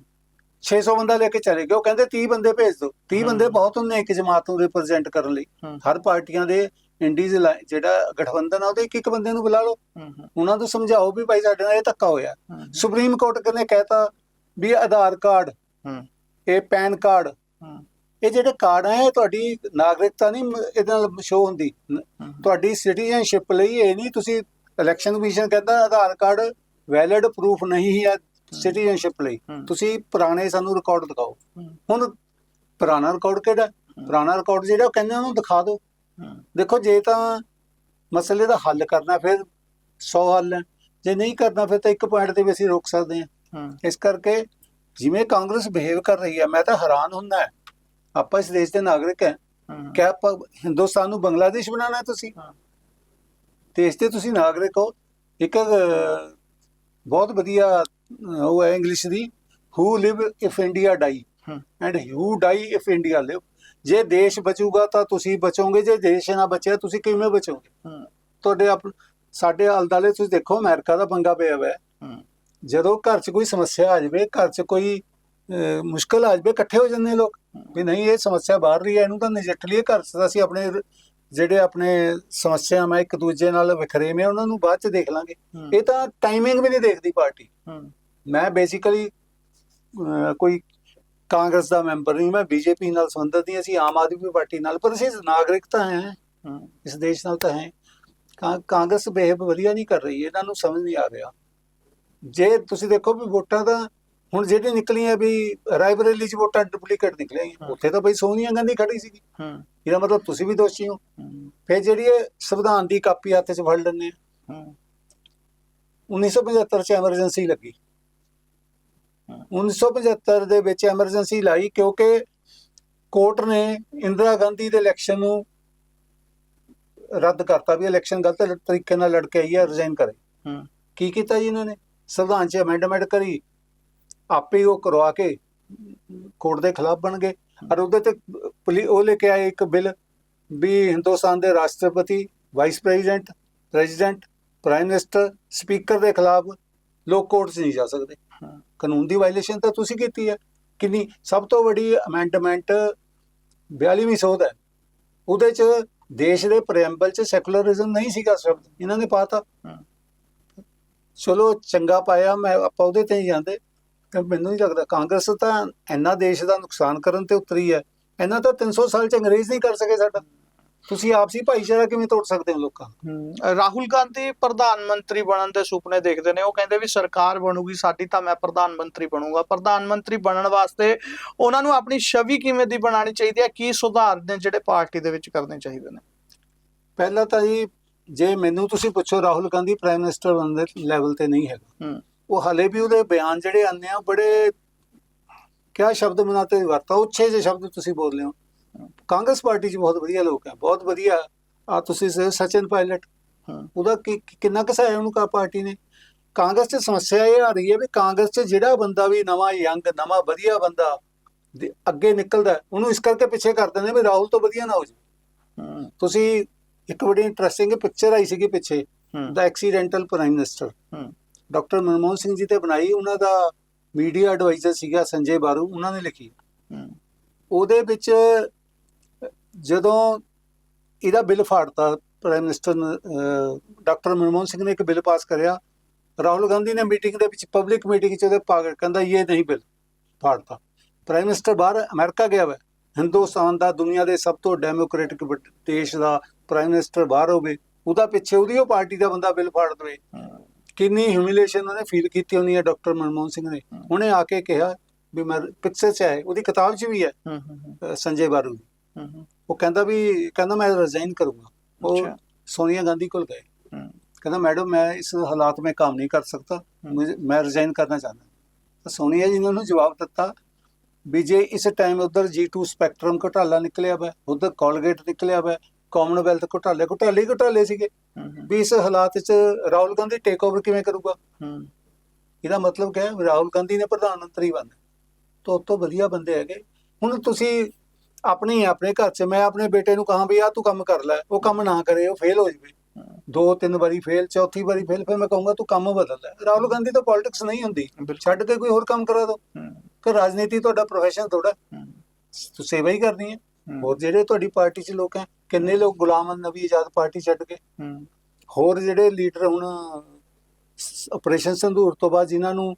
600 ਬੰਦਾ ਲੈ ਕੇ ਚਲੇ ਗਏ। ਉਹ ਕਹਿੰਦੇ 30 ਬੰਦੇ ਭੇਜ ਦਿਓ। 30 ਹਮ। ਬੰਦੇ ਬਹੁਤ ਹੁੰਦੇ ਇੱਕ ਜਮਾਤ ਨੂੰ ਰਿਪਰੈਜ਼ੈਂਟ ਕਰਨ ਲਈ। ਹਰ ਪਾਰਟੀਆਂ ਦੇ ਇੰਡੀਜ਼ ਜਿਹੜਾ ਗਠਬੰਧਨ ਆ ਉਹਦੇ ਇੱਕ ਇੱਕ ਬੰਦੇ ਨੂੰ ਬੁਲਾ ਲਓ। ਉਹਨਾਂ ਨੂੰ ਸਮਝਾਓ ਵੀ ਭਾਈ ਸਾਡੇ ਨਾਲ ਇਹ ਧੱਕਾ ਹੋਇਆ। ਸੁਪਰੀਮ ਕੋਰਟ ਨੇ ਕਹਿਤਾ ਵੀ ਆਧਾਰ ਕਾਰਡ ਇਹ ਪੈਨ ਕਾਰਡ ਇਹ ਜਿਹੜੇ ਕਾਰਡ ਆ ਇਹ ਤੁਹਾਡੀ ਨਾਗਰਿਕਤਾ ਨਹੀਂ ਇਹਦੇ ਨਾਲ ਸ਼ੋ ਹੁੰਦੀ। ਤੁਹਾਡੀ ਸਿਟੀਜ਼ਨਸ਼ਿਪ ਲਈ ਇਹ ਨਹੀਂ ਤੁਸੀਂ ਇਲੈਕਸ਼ਨ ਕਮਿਸ਼ਨ ਕਹਿੰਦਾ ਆਧਾਰ ਕਾਰਡ ਵੈਲਿਡ ਪ੍ਰੂਫ ਨਹੀਂ ਹੈ ਸਿਟੀਜ਼ਨਸ਼ਿਪ ਲਈ। ਤੁਸੀਂ ਪੁਰਾਣੇ ਸਾਨੂੰ ਰਿਕਾਰਡ ਦਿਖਾਓ। ਹੁਣ ਪੁਰਾਣਾ ਰਿਕਾਰਡ ਕਿਹੜਾ ਪੁਰਾਣਾ ਰਿਕਾਰਡ ਜਿਹੜਾ ਉਹ ਕਹਿੰਦੇ ਉਹਨੂੰ ਦਿਖਾ ਦਿਓ। ਦੇਖੋ ਜੇ ਤਾਂ ਮਸਲੇ ਦਾ ਹੱਲ ਕਰਨਾ ਫਿਰ 100 ਹੱਲ ਹੈ। ਜੇ ਨਹੀਂ ਕਰਨਾ ਫਿਰ ਤਾਂ ਇੱਕ ਪੁਆਇੰਟ ਤੇ ਵੀ ਅਸੀਂ ਰੋਕ ਸਕਦੇ ਹਾਂ। ਇਸ ਕਰਕੇ ਜਿਵੇਂ ਕਾਂਗਰਸ ਬਿਹੇਵ ਕਰ ਰਹੀ ਹੈ ਮੈਂ ਤਾਂ ਹੈਰਾਨ ਹੁੰਦਾ ਹੈ। ਆਪਾਂ ਇਸ ਦੇਸ਼ ਦੇ ਨਾਗਰਿਕ ਹੈ। ਹਮ, ਕਿ ਆਪਾਂ ਹਿੰਦੁਸਤਾਨ ਨੂੰ ਬੰਗਲਾਦੇਸ਼ ਬਣਾਉਣਾ ਹੈ ਤੁਸੀਂ। ਦੇਸ਼ ਦੇ ਤੁਸੀਂ ਨਾਗਰਿਕ ਹੋ। ਇੱਕ ਬਹੁਤ ਵਧੀਆ ਉਹ ਹੈ English the. Who live if India die. And who die if India live ਜੇ ਦੇਸ਼ ਬਚੂਗਾ ਤਾਂ ਤੁਸੀਂ ਬਚੋਗੇ। ਜੇ ਦੇਸ਼ ਨਾ ਬਚਿਆ ਤੁਸੀਂ ਕਿਵੇਂ ਬਚੋਗੇ? ਤੁਹਾਡੇ ਆਪ ਸਾਡੇ ਆਲਦਾਲੇ ਤੁਸੀਂ ਦੇਖੋ ਅਮਰੀਕਾ ਦਾ ਪੰਗਾ ਪਿਆ ਹੋਇਆ ਹੈ। ਜਦੋਂ ਘਰ 'ਚ ਕੋਈ ਸਮੱਸਿਆ ਆ ਜਾਵੇ ਘਰ 'ਚ ਕੋਈ ਮੁਸ਼ਕਲ ਆ ਜਾਵੇ ਇਕੱਠੇ ਹੋ ਜਾਂਦੇ ਲੋਕ। ਵੀ ਨਹੀਂ ਇਹ ਸਮੱਸਿਆ ਬਾਹਰ ਰਹੀ ਹੈ ਇਹਨੂੰ ਤਾਂ ਨਜਿੱਠ ਲਈਏ ਘਰ ਤਾਂ ਅਸੀਂ ਆਪਣੇ ਜਿਹੜੇ ਆਪਣੇ ਸਮੱਸਿਆ ਮੈਂ ਇੱਕ ਦੂਜੇ ਨਾਲ ਵਿਖਰੇਵੇਂ ਆ ਉਹਨਾਂ ਨੂੰ ਬਾਅਦ 'ਚ ਦੇਖ ਲਾਂਗੇ। ਇਹ ਤਾਂ ਟਾਈਮਿੰਗ ਵੀ ਨਹੀਂ ਦੇਖਦੀ ਪਾਰਟੀ। ਮੈਂ ਬੇਸਿਕਲੀ ਕੋਈ ਕਾਂਗਰਸ ਦਾ ਮੈਂਬਰ ਨਹੀਂ ਮੈਂ ਬੀਜੇਪੀ ਨਾਲ ਸੰਬੰਧਿਤ ਨਹੀਂ ਅਸੀਂ ਆਮ ਆਦਮੀ ਪਾਰਟੀ ਨਾਲ ਪਰ ਅਸੀਂ ਨਾਗਰਿਕ ਤਾਂ ਹੈ। ਇਸ ਦੇਸ਼ ਨਾਲ ਤਾਂ ਹੈ। ਕਾਂਗਰਸ ਬਿਹੇਵ ਵਧੀਆ ਨਹੀਂ ਕਰ ਰਹੀ ਇਹਨਾਂ ਨੂੰ ਸਮਝ ਨਹੀਂ ਆ ਰਿਹਾ। ਜੇ ਤੁਸੀਂ ਦੇਖੋ ਵੀ ਵੋਟਾਂ ਤਾਂ ਹੁਣ ਜਿਹੜੀ ਨਿਕਲੀਆਂ ਵੀ ਰਾਇਬਰੇਲੀ ਚ ਵੋਟਾਂ ਡੁਪਲੀਕੇਟ ਨਿਕਲੀਆਂ ਹਾਂ। ਉੱਥੇ ਤਾਂ ਬਈ ਸੋਨੀਆ ਗਾਂਧੀ ਖੜੀ ਸੀਗੀ। ਹੂੰ। ਇਹਦਾ ਮਤਲਬ ਤੁਸੀਂ ਵੀ ਦੋਸ਼ੀ ਹੋ। ਹੂੰ। ਫਿਰ ਜਿਹੜੀ ਸੰਵਿਧਾਨ ਦੀ ਕਾਪੀ ਹੱਥ 'ਚ ਫੜ ਆ। ਹੂੰ। 1975 ਚ ਐਮਰਜੈਂਸੀ ਲੱਗੀ। ਹਾਂ। 1975 ਦੇ ਵਿੱਚ ਐਮਰਜੈਂਸੀ ਲਾਈ ਕਿਉਂਕਿ ਕੋਰਟ ਨੇ ਇੰਦਰਾ ਗਾਂਧੀ ਦੇ ਇਲੈਕਸ਼ਨ ਨੂੰ ਰੱਦ ਕਰਤਾ ਵੀ ਇਲੈਕਸ਼ਨ ਗਲਤ ਤਰੀਕੇ ਨਾਲ ਲੜ ਕੇ ਆਈ ਹੈ ਰਿਜ਼ਾਈਨ ਕਰੇ। ਹੂੰ। ਕੀ ਕੀਤਾ ਜੀ ਇਹਨਾਂ ਨੇ? ਸੰਵਿਧਾਨ 'ਚ ਅਮੈਂਡਮੈਂਟ ਕਰੀ। ਆਪੇ ਉਹ ਕਰਵਾ ਕੇ ਕੋਰਟ ਦੇ ਖਿਲਾਫ ਬਣ ਗਏ। ਔਰ ਉਹਦੇ ਤੇ ਪੁਲੀ- ਉਹ ਲੈ ਕੇ ਆਏ ਇੱਕ ਬਿੱਲ ਵੀ ਹਿੰਦੁਸਤਾਨ ਦੇ ਰਾਸ਼ਟਰਪਤੀ vice president president prime minister speaker ਦੇ ਖਿਲਾਫ ਲੋਕ ਕੋਰਟ 'ਚ ਨਹੀਂ ਜਾ ਸਕਦੇ। ਕਾਨੂੰਨ ਦੀ ਵਾਇਲੇਸ਼ਨ ਤਾਂ ਤੁਸੀਂ ਕੀਤੀ ਹੈ। ਕਿੰਨੀ ਸਭ ਤੋਂ ਵੱਡੀ ਅਮੈਂਡਮੈਂਟ 42ਵੀਂ ਸੋਧ ਹੈ। ਉਹਦੇ 'ਚ ਦੇਸ਼ ਦੇ ਪ੍ਰੈਂਬਲ 'ਚ ਸੈਕੂਲਰਿਜ਼ਮ ਨਹੀਂ ਸੀਗਾ ਸ਼ਬਦ। ਇਹਨਾਂ ਨੇ ਪਾਤਾ। ਚਲੋ ਚੰਗਾ ਪਾਇਆ ਮੈਂ ਆਪਾਂ ਉਹਦੇ ਤੇ ਹੀ ਜਾਂਦੇ। ਤੇ ਮੈਨੂੰ ਨਹੀਂ ਲੱਗਦਾ। ਕਾਂਗਰਸ ਤਾਂ ਇੰਨਾ ਦੇਸ਼ ਦਾ ਨੁਕਸਾਨ ਕਰਨ ਤੇ ਉਤਰੀ ਹੈ। ਇਹਨਾਂ ਤਾਂ 300 ਸਾਲ ਚ ਅੰਗਰੇਜ਼ ਨਹੀਂ ਕਰ ਸਕੇ ਸਾਡਾ। ਤੁਸੀਂ ਆਪਸੀ ਭਾਈਚਾਰਾ ਕਿਵੇਂ ਤੋੜ ਸਕਦੇ ਹੋ ਲੋਕਾਂ ਰਾਹੁਲ ਗਾਂਧੀ ਪ੍ਰਧਾਨ ਮੰਤਰੀ ਬਣਨ ਦੇ ਸੁਪਨੇ ਦੇਖਦੇ ਨੇ। ਉਹ ਕਹਿੰਦੇ ਵੀ ਸਰਕਾਰ ਬਣੂਗੀ ਸਾਡੀ ਤਾਂ ਮੈਂ ਪ੍ਰਧਾਨ ਮੰਤਰੀ ਬਣੂੰਗਾ। ਪ੍ਰਧਾਨ ਮੰਤਰੀ ਬਣਨ ਵਾਸਤੇ ਉਹਨਾਂ ਨੂੰ ਆਪਣੀ ਛਵੀ ਕਿਵੇਂ ਦੀ ਬਣਾਉਣੀ ਚਾਹੀਦੀ ਹੈ? ਕੀ ਸੁਧਾਰ ਨੇ ਜਿਹੜੇ ਪਾਰਟੀ ਦੇ ਵਿੱਚ ਕਰਨੇ ਚਾਹੀਦੇ ਨੇ? ਪਹਿਲਾਂ ਤਾਂ ਜੀ ਜੇ ਮੈਨੂੰ ਤੁਸੀਂ ਪੁੱਛੋ ਰਾਹੁਲ ਗਾਂਧੀ ਪ੍ਰਾਈਮ ਮਿਨਿਸਟਰ ਬਣਨ ਦੇ ਲੈਵਲ ਤੇ ਨਹੀਂ ਹੈਗਾ। ਹੂੰ। ਉਹ ਹਲੇ ਵੀ ਉਹਦੇ ਬਿਆਨ ਜਿਹੜੇ ਆਉਂਦੇ ਆ ਬੜੇ ਕਿਆ ਸ਼ਬਦ ਮਨਾਤੇ ਵਰਤਾ ਉੱਚੇ ਜਿਹੇ ਸ਼ਬਦ ਤੁਸੀਂ ਬੋਲ ਹੋ। ਕਾਂਗਰਸ ਪਾਰਟੀ 'ਚ ਬਹੁਤ ਵਧੀਆ ਲੋਕ ਹੈ ਬਹੁਤ ਵਧੀਆ। ਆ ਤੁਸੀਂ ਸਚਿਨ ਪਾਇਲਟ ਉਹਦਾ ਕਿੰਨਾ ਕਸਾਇਆ ਉਹਨੂੰ ਕਾ ਪਾਰਟੀ ਨੇ? ਕਾਂਗਰਸ 'ਚ ਸਮੱਸਿਆ ਇਹ ਆ ਰਹੀ ਹੈ ਵੀ ਕਾਂਗਰਸ 'ਚ ਜਿਹੜਾ ਬੰਦਾ ਵੀ ਨਵਾਂ ਯੰਗ ਨਵਾਂ ਵਧੀਆ ਬੰਦਾ ਅੱਗੇ ਨਿਕਲਦਾ ਉਹਨੂੰ ਇਸ ਕਰਕੇ ਪਿੱਛੇ ਕਰ ਦਿੰਦੇ ਵੀ ਰਾਹੁਲ ਤੋਂ ਵਧੀਆ ਨਾ ਹੋ ਹੂੰ। ਤੁਸੀਂ ਇੱਕ ਬੜੀ ਇੰਟਰਸਟਿੰਗ ਪਿਕਚਰ ਆਈ ਸੀਗੀ ਪਿੱਛੇ ਦਾ accidental prime minister doctor Manmohan Singh ji ਤੇ ਬਣਾਈ ਉਹਨਾਂ ਦਾ ਮੀਡੀਆ ਐਡਵਾਈਜ਼ਰ ਸੀਗਾ ਸੰਜੇ ਬਾਰੂ ਉਹਨਾਂ ਨੇ ਲਿਖੀ। ਉਹਦੇ ਵਿੱਚ ਜਦੋਂ ਇਹਦਾ bill ਫਾੜਤਾ prime minister doctor Manmohan Singh ਨੇ ਇੱਕ ਬਿੱਲ ਪਾਸ ਕਰਿਆ। ਰਾਹੁਲ ਗਾਂਧੀ ਨੇ ਮੀਟਿੰਗ ਦੇ ਵਿੱਚ ਪਬਲਿਕ ਮੀਟਿੰਗ 'ਚ ਉਹਦੇ ਪਾਗਲ ਕਹਿੰਦਾ ਇਹ ਨਹੀਂ ਬਿੱਲ ਫਾੜਤਾ। ਪ੍ਰਾਈਮ ਮਿਨਿਸਟਰ ਬਾਹਰ ਅਮਰੀਕਾ ਗਿਆ ਵਾ। ਹਿੰਦੁਸਤਾਨ ਦਾ ਦੁਨੀਆ ਦੇ ਸਭ ਤੋਂ ਡੈਮੋਕ੍ਰੈਟਿਕ ਦੇਸ਼ ਦਾ ਪ੍ਰਾਈਮ ਮਿਨਿਸਟਰ ਬਾਹਰ ਹੋਵੇ ਉਹਦਾ ਪਿੱਛੇ ਉਹਦੀ ਉਹ ਪਾਰਟੀ ਦਾ ਬੰਦਾ ਬਿੱਲ ਫਾੜ ਦੇਵੇ। ਕਿੰਨੀ ਹਿਊਮਿਲੇਸ਼ਨ ਉਹਨੇ ਫੀਲ ਕੀਤੀ ਹੋਣੀ ਹੈ ਡਾਕਟਰ ਮਨਮੋਹਨ ਸਿੰਘ ਨੇ। ਉਹਨੇ ਆ ਕੇ ਕਿਹਾ ਵੀ ਮੈਂ ਪਿਕਚਰ 'ਚ ਹੈ ਉਹਦੀ ਕਿਤਾਬ 'ਚ ਵੀ ਹੈ ਸੰਜੇ ਬਾਰੂ ਉਹ ਕਹਿੰਦਾ ਵੀ ਕਹਿੰਦਾ ਮੈਂ ਰਿਜ਼ਾਈਨ ਕਰੂੰਗਾ। ਉਹ ਸੋਨੀਆ ਗਾਂਧੀ ਕੋਲ ਗਏ। ਕਹਿੰਦਾ ਮੈਡਮ ਮੈਂ ਇਸ ਹਾਲਾਤ ਵਿੱਚ ਕੰਮ ਨਹੀਂ ਕਰ ਸਕਦਾ। ਮੈਂ ਰਿਜ਼ਾਈਨ ਕਰਨਾ ਚਾਹੁੰਦਾ। ਤਾਂ ਸੋਨੀਆ ਜੀ ਨੇ ਉਹਨੂੰ ਜਵਾਬ ਦਿੱਤਾ ਵੀ ਜੇ ਇਸ ਟਾਈਮ ਉਧਰ G2 ਸਪੈਕਟਰਮ ਘਟਾਲਾ ਨਿਕਲਿਆ ਵਾ ਉਧਰ ਕੋਲਗੇਟ ਨਿਕਲਿਆ ਵਾ ਕਾਮਨਵੈਲਥ ਘੁਟਾਲੇ ਘੁਟਾਲੇ ਘੁਟਾਲੇ ਸੀਗੇ। ਵੀ ਇਸ ਹਾਲਾਤ 'ਚ ਰਾਹੁਲ ਗਾਂਧੀ ਟੇਕ ਓਵਰ ਕਿਵੇਂ ਕਰੂਗਾ? ਇਹਦਾ ਮਤਲਬ ਕਿਹਾ ਰਾਹੁਲ ਗਾਂਧੀ ਨੇ ਪ੍ਰਧਾਨ ਮੰਤਰੀ ਬਣਨਾ ਤਾਂ ਤੋਂ ਵਧੀਆ ਬੰਦੇ ਹੈਗੇ। ਹੁਣ ਤੁਸੀਂ ਆਪਣੇ ਆਪਣੇ ਘਰ 'ਚ। ਮੈਂ ਆਪਣੇ ਬੇਟੇ ਨੂੰ ਕਹਾਂ ਵੀ ਆ ਤੂੰ ਕੰਮ ਕਰ ਲੈ। ਉਹ ਕੰਮ ਨਾ ਕਰੇ ਉਹ ਫੇਲ ਹੋ ਜਾਵੇ। ਦੋ ਤਿੰਨ ਵਾਰੀ ਫੇਲ ਚੌਥੀ ਵਾਰੀ ਫੇਲ ਫਿਰ ਮੈਂ ਕਹੂੰਗਾ ਤੂੰ ਕੰਮ ਬਦਲ ਲੈ। ਰਾਹੁਲ ਗਾਂਧੀ ਤਾਂ ਪੋਲਿਟਿਕਸ ਨਹੀਂ ਹੁੰਦੀ। ਛੱਡ ਕੇ ਕੋਈ ਹੋਰ ਕੰਮ ਕਰਾ ਹੂੰ। ਕਿ ਰਾਜਨੀਤੀ ਤੁਹਾਡਾ ਪ੍ਰੋਫੈਸ਼ਨ ਥੋੜਾ ਤੁਸੀਂ ਸੇਵਾ ਹੀ ਕਰਨੀ ਹੂੰ। ਹੋਰ ਜਿਹੜੇ ਤੁਹਾਡੀ ਪਾਰਟੀ 'ਚ ਲੋਕ ਹੈ ਕਿੰਨੇ ਲੋਕ ਗੁਲਾਮ ਨਬੀ ਆਜ਼ਾਦ ਪਾਰਟੀ ਛੱਡ ਕੇ? ਹੋਰ ਜਿਹੜੇ ਲੀਡਰ ਹੁਣ ਆਪਰੇਸ਼ਨ ਸੰਧੂਰ ਤੋਂ ਬਾਅਦ ਜਿਨ੍ਹਾਂ ਨੂੰ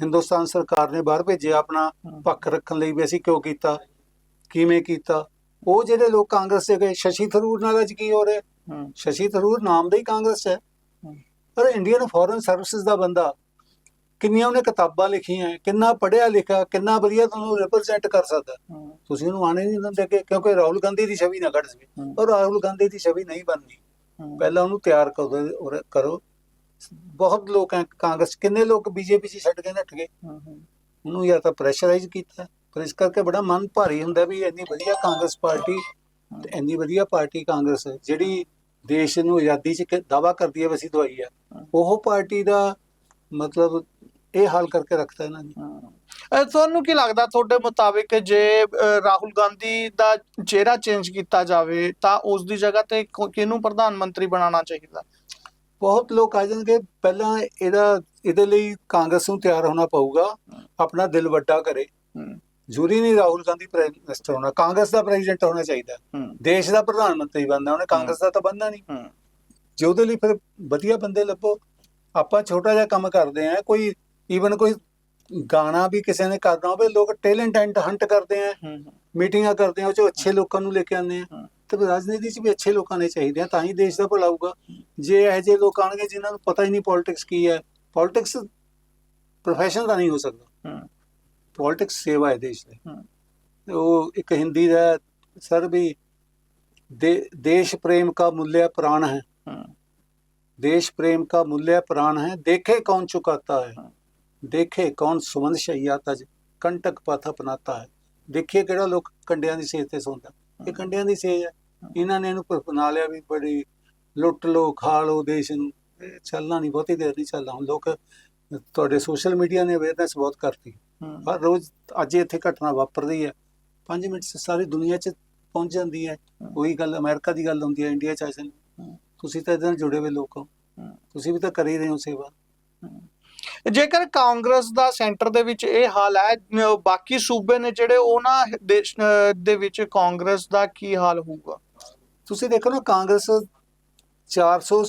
ਹਿੰਦੁਸਤਾਨ ਸਰਕਾਰ ਨੇ ਬਾਹਰ ਭੇਜਿਆ ਆਪਣਾ। ਪੱਖ ਰੱਖਣ ਲਈ ਵੀ ਅਸੀਂ ਕਿਉਂ ਕੀਤਾ? ਕਿਵੇਂ ਕੀਤਾ? ਉਹ ਜਿਹੜੇ ਲੋਕ ਕਾਂਗਰਸ ਦੇ ਗਏ ਸ਼ਸ਼ੀ ਥਰੂਰ ਨਾਲ ਅੱਜ ਕੀ ਹੋ ਰਿਹਾ? ਸ਼ਸ਼ੀ ਥਰੂਰ ਨਾਮ ਦਾ ਹੀ ਕਾਂਗਰਸ ਹੂੰ। ਪਰ ਇੰਡੀਅਨ ਫੋਰਨ ਸਰਵਿਸਿਜ਼ ਦਾ ਬੰਦਾ ਕਿੰਨੀਆਂ ਉਹਨੇ ਕਿਤਾਬਾਂ ਲਿਖੀਆਂ ਕਿੰਨਾ ਪੜ੍ਹਿਆ ਲਿਖਿਆ ਕਿੰਨਾ ਵਧੀਆ ਤੁਹਾਨੂੰ ਰਿਪਰੈਜ਼ੈਂਟ ਕਰ ਸਕਦਾ। ਤੁਸੀਂ ਉਹਨੂੰ ਆਣੇ ਨਹੀਂ ਦਿੰਦੇ ਕਿ ਕਿਉਂਕਿ ਰਾਹੁਲ ਗਾਂਧੀ ਦੀ ਛਵੀ ਨਾ ਕੱਢ ਸਕੇ। ਔਰ ਰਾਹੁਲ ਗਾਂਧੀ ਦੀ ਛਵੀ ਨਹੀਂ ਬਣਨੀ। ਪਹਿਲਾਂ ਉਹਨੂੰ ਤਿਆਰ ਕਰੋ ਕਰੋ। ਬਹੁਤ ਲੋਕ ਹੈ ਕਾਂਗਰਸ ਕਿੰਨੇ ਲੋਕ ਬੀਜੇਪੀ 'ਚ ਛੱਡ ਕੇ ਨੱਠ ਗਏ। ਉਹਨੂੰ ਜਾਂ ਤਾਂ ਪ੍ਰੈਸ਼ਰਾਈਜ਼ ਕੀਤਾ। ਪਰ ਇਸ ਕਰਕੇ ਬੜਾ ਮਨ ਭਾਰੀ ਹੁੰਦਾ ਵੀ ਇੰਨੀ ਵਧੀਆ ਕਾਂਗਰਸ ਪਾਰਟੀ ਤੇ ਇੰਨੀ ਵਧੀਆ ਪਾਰਟੀ ਕਾਂਗਰਸ ਜਿਹੜੀ ਦੇਸ਼ ਨੂੰ ਆਜ਼ਾਦੀ 'ਚ ਦਾਵਾ ਕਰਦੀ ਹੈ ਵੀ ਅਸੀਂ ਦਵਾਈ ਹੈ। ਉਹ ਪਾਰਟੀ ਦਾ ਮਤਲਬ ਇਹ ਹਾਲ ਕਰਕੇ ਰੱਖਤਾ ਇਹਨਾਂ ਨੇ। ਤੁਹਾਨੂੰ ਕੀ ਲੱਗਦਾ ਤੁਹਾਡੇ ਮੁਤਾਬਿਕ ਜੇ ਰਾਹੁਲ ਗਾਂਧੀ ਦਾ ਚਿਹਰਾ ਚੇਂਜ ਕੀਤਾ ਜਾਵੇ ਤਾਂ ਉਸ ਦੀ ਜਗ੍ਹਾ ਤੇ ਕਿਹਨੂੰ ਪ੍ਰਧਾਨ ਮੰਤਰੀ ਬਣਾਉਣਾ ਚਾਹੀਦਾ? ਬਹੁਤ ਲੋਕ ਆ ਜਾਣਗੇ ਪਹਿਲਾਂ ਇਹਦਾ ਇਹਦੇ ਲਈ ਕਾਂਗਰਸ ਨੂੰ ਤਿਆਰ ਹੋਣਾ ਪਊਗਾ ਆਪਣਾ ਦਿਲ ਵੱਡਾ ਕਰੇ। ਜ਼ਰੂਰੀ ਨਹੀਂ ਰਾਹੁਲ ਗਾਂਧੀ ਪ੍ਰਾਈਮ ਮਿਨਿਸਟਰ ਹੋਣਾ ਕਾਂਗਰਸ ਦਾ ਪ੍ਰੈਜ਼ੀਡੈਂਟ ਹੋਣਾ ਚਾਹੀਦਾ। ਦੇਸ਼ ਦਾ ਪ੍ਰਧਾਨ ਮੰਤਰੀ ਬਣਨਾ ਉਹਨੇ ਕਾਂਗਰਸ ਦਾ ਤਾਂ ਬਣਨਾ ਨਹੀਂ। ਜੇ ਉਹਦੇ ਲਈ ਫਿਰ ਵਧੀਆ ਬੰਦੇ ਲੱਭੋ। ਆਪਾਂ ਛੋਟਾ ਜਿਹਾ ਕੰਮ ਕਰਦੇ ਆ ਕੋਈ ਈਵਨ ਕੋਈ ਗਾਣਾ ਵੀ ਕਿਸੇ ਨੇ ਕਰਨਾ ਹੋਵੇ ਲੋਕ ਟੈਲੈਂਟ ਐਂਡ ਹੰਟ ਕਰਦੇ ਆ ਮੀਟਿੰਗਾਂ ਕਰਦੇ ਆ ਉਹ ਚ ਅੱਛੇ ਲੋਕਾਂ ਨੂੰ ਲੈ ਕੇ ਆਉਂਦੇ ਆ। ਤੇ ਰਾਜਨੀਤੀ 'ਚ ਵੀ ਅੱਛੇ ਲੋਕਾਂ ਨੇ ਚਾਹੀਦੇ ਆ ਤਾਂ ਹੀ ਦੇਸ਼ ਦਾ ਭਲਾ ਹੋਊਗਾ। ਜੇ ਇਹ ਜੇ ਲੋਕ ਆਣਗੇ ਜਿਨ੍ਹਾਂ ਨੂੰ ਪਤਾ ਹੀ ਨਹੀਂ ਪੋਲਿਟਿਕਸ ਕੀ ਹੈ ਪੋਲਿਟਿਕਸ ਪ੍ਰੋਫੈਸ਼ਨ ਦਾ ਨਹੀਂ ਹੋ ਸਕਦਾ। ਪੋਲਿਟਿਕਸ ਸੇਵਾ ਹੈ ਦੇਸ਼ ਦੀ। ਉਹ ਇੱਕ ਹਿੰਦੀ ਦਾ ਸਰ ਵੀ ਦੇਸ਼ ਪ੍ਰੇਮ ਦਾ ਮੁੱਲ ਪ੍ਰਾਣ ਹੈ। देश प्रेम का मूल्य प्राण है देखे कौन चुकाता है हाँ। देखे कौन सुमन शैया तज कंटक पथ अपनाता है ਦੇਖੀਏ ਕਿਹੜਾ ਲੋਕ ਕੰਡਿਆਂ ਦੀ ਸੇਜ ਤੇ ਸੌਂਦਾ ਇਹ ਕੰਡਿਆਂ ਦੀ ਸੇਜ ਹੈ ਇਹਨਾਂ ਨੇ ਇਹਨੂੰ ਪ- ਬਣਾ ਲਿਆ ਵੀ ਬੜੀ ਲੁੱਟ ਲੋ ਖਾ ਲੋ ਦੇਸ਼ ਨੂੰ ਇਹ ਚੱਲਣਾ ਨਹੀਂ ਬਹੁਤੀ ਦੇਰ ਨਹੀਂ ਚੱਲਣਾ ਹੁਣ ਲੋਕ ਤੁਹਾਡੇ ਸੋਸ਼ਲ ਮੀਡੀਆ ਨੇ ਅਵੇਅਰਨੈਸ ਬਹੁਤ ਕਰਤੀ ਹੂੰ ਹਰ ਰੋਜ਼ ਅੱਜ ਇੱਥੇ ਘਟਨਾ ਵਾਪਰਦੀ ਹੈ 5 ਮਿੰਟ 'ਚ ਸਾਰੀ ਦੁਨੀਆ 'ਚ ਪਹੁੰਚ ਜਾਂਦੀ ਹੈ ਹਮ। ਉਹੀ ਗੱਲ ਅਮਰੀਕਾ ਦੀ ਗੱਲ ਹੁੰਦੀ ਹੈ ਇੰਡੀਆ 'ਚ ਆਸਨ ਹਮ। ਤੁਸੀਂ ਤਾਂ ਇਹਦੇ ਨਾਲ ਜੁੜੇ ਹੋਏ ਲੋਕ ਹੋ। ਤੁਸੀਂ ਵੀ ਤਾਂ ਕਰ ਹੀ ਰਹੇ ਹੋ ਸੇਵਾ। ਜੇਕਰ ਕਾਂਗਰਸ ਦਾ ਸੈਂਟਰ ਦੇ ਵਿੱਚ ਇਹ ਹਾਲ ਹੈ ਬਾਕੀ ਸੂਬੇ ਨੇ ਜਿਹੜੇ ਉਹ ਨਾ ਦੇਸ਼ ਅਹ ਦੇ ਵਿੱਚ ਕਾਂਗਰਸ ਦਾ ਕੀ ਹਾਲ ਹੋਊਗਾ? ਤੁਸੀਂ ਦੇਖੋ ਨਾ ਕਾਂਗਰਸ 400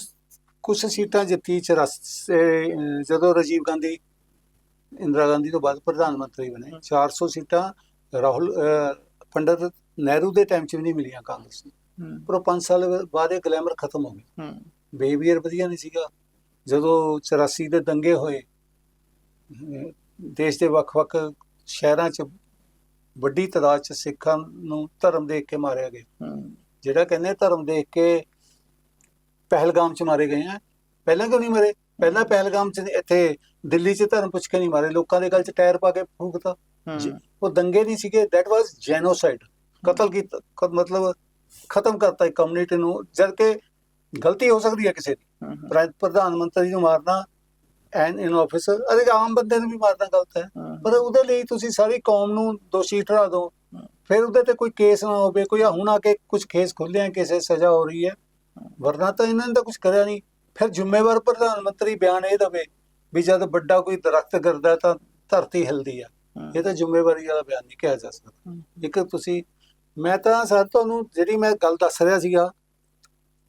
ਕੁਛ ਸੀਟਾਂ ਜਿੱਤੀ 84 ਅਹ ਜਦੋਂ ਰਾਜੀਵ ਗਾਂਧੀ ਇੰਦਰਾ ਗਾਂਧੀ ਤੋਂ ਬਾਅਦ ਪ੍ਰਧਾਨ ਮੰਤਰੀ ਬਣੇ 400 ਸੀਟਾਂ ਰਾਹੁਲ ਪੰਡਤ ਨਹਿਰੂ ਦੇ ਟਾਈਮ 'ਚ ਵੀ ਨਹੀਂ ਮਿਲੀਆਂ ਕਾਂਗਰਸ ਨੂੰ। ਪਰ ਉਹ 5 ਸਾਲ ਬਾਅਦ ਇਹ ਗਲੈਮਰ ਖਤਮ ਹੋ ਗਿਆ ਹੂੰ। ਬਿਹੇਵੀਅਰ ਵਧੀਆ ਨਹੀਂ ਸੀਗਾ। ਜਦੋਂ 84 ਦੇ ਦੰਗੇ ਹੋਏ ਦੇਸ਼ ਦੇ ਵੱਖ-ਵੱਖ ਸ਼ਹਿਰਾਂ 'ਚ ਵੱਡੀ ਤਾਦਾਦ 'ਚ ਸਿੱਖਾਂ ਨੂੰ ਧਰਮ ਦੇਖ ਕੇ ਮਾਰਿਆ ਗਿਆ। ਹੂੰ। ਜਿਹੜਾ ਕਹਿੰਦੇ ਧਰਮ ਦੇਖ ਕੇ ਪਹਿਲਗਾਮ 'ਚ ਮਾਰੇ ਗਏ ਆ। ਪਹਿਲਾਂ ਕਿਉਂ ਨਹੀਂ ਮਰੇ? ਪਹਿਲਾਂ ਪਹਿਲਗਾਮ 'ਚ ਇੱਥੇ ਦਿੱਲੀ 'ਚ ਧਰਮ ਪੁੱਛ ਕੇ ਨਹੀਂ ਮਾਰੇ। ਲੋਕਾਂ ਦੇ ਗਲ 'ਚ ਟਾਇਰ ਪਾ ਕੇ ਫੂਕਤਾ। ਉਹ ਦੰਗੇ ਨਹੀਂ ਸੀਗੇ ਦੈਟ ਵਾਸ ਜੈਨੋਸਾਈਡ ਕਤਲ ਕੀਤਾ ਕ- ਮਤਲਬ ਖਤਮ ਕਰਤਾ ਇੱਕ ਕਮਿਊਨਿਟੀ ਨੂੰ ਜਦ ਕਿ ਗਲਤੀ ਹੋ ਸਕਦੀ ਹੈ ਕਿਸੇ ਦੀ। ਪ੍ਰਧਾਨ ਮੰਤਰੀ ਨੂੰ ਮਾਰਨਾ ਐਨ ਇਨ ਆਫਿਸ ਅਰੇ ਆਮ ਬੰਦੇ ਨੂੰ ਵੀ ਮਾਰਨਾ ਗਲਤ ਹੈ। ਪਰ ਉਹਦੇ ਲਈ ਤੁਸੀਂ ਸਾਰੀ ਕੌਮ ਨੂੰ ਦੋਸ਼ੀ ਠਹਿਰਾ ਦਿਓ। ਫਿਰ ਉਹਦੇ ਤੇ ਕੋਈ ਕੇਸ ਨਾ ਹੋਵੇ ਕੋਈ ਹੁਣ ਆ ਕੇ ਕੁਝ ਕੇਸ ਖੁੱਲੇ ਆ ਕਿਸੇ ਸਜ਼ਾ ਹੋ ਰਹੀ ਹੈ। ਵਰਨਾ ਤਾਂ ਇਹਨਾਂ ਨੇ ਤਾਂ ਕੁਝ ਕਰਿਆ ਨਹੀਂ। ਫਿਰ ਜ਼ਿੰਮੇਵਾਰ ਪ੍ਰਧਾਨ ਮੰਤਰੀ ਬਿਆਨ ਇਹ ਦਵੇ ਵੀ ਜਦ ਵੱਡਾ ਕੋਈ ਦਰਖਤ ਗਿਰਦਾ ਹੈ ਤਾਂ ਧਰਤੀ ਹਿਲਦੀ ਹੈ। ਇਹ ਤਾਂ ਜ਼ਿੰਮੇਵਾਰੀ ਵਾਲਾ ਬਿਆਨ ਨਹੀਂ ਕਿਹਾ ਜਾ ਸਕਦਾ। ਇੱਕ ਤੁਸੀਂ ਮੈਂ ਤਾਂ ਸਰ ਤੁਹਾਨੂੰ ਜਿਹੜੀ ਮੈਂ ਗੱਲ ਦੱਸ ਰਿਹਾ ਸੀਗਾ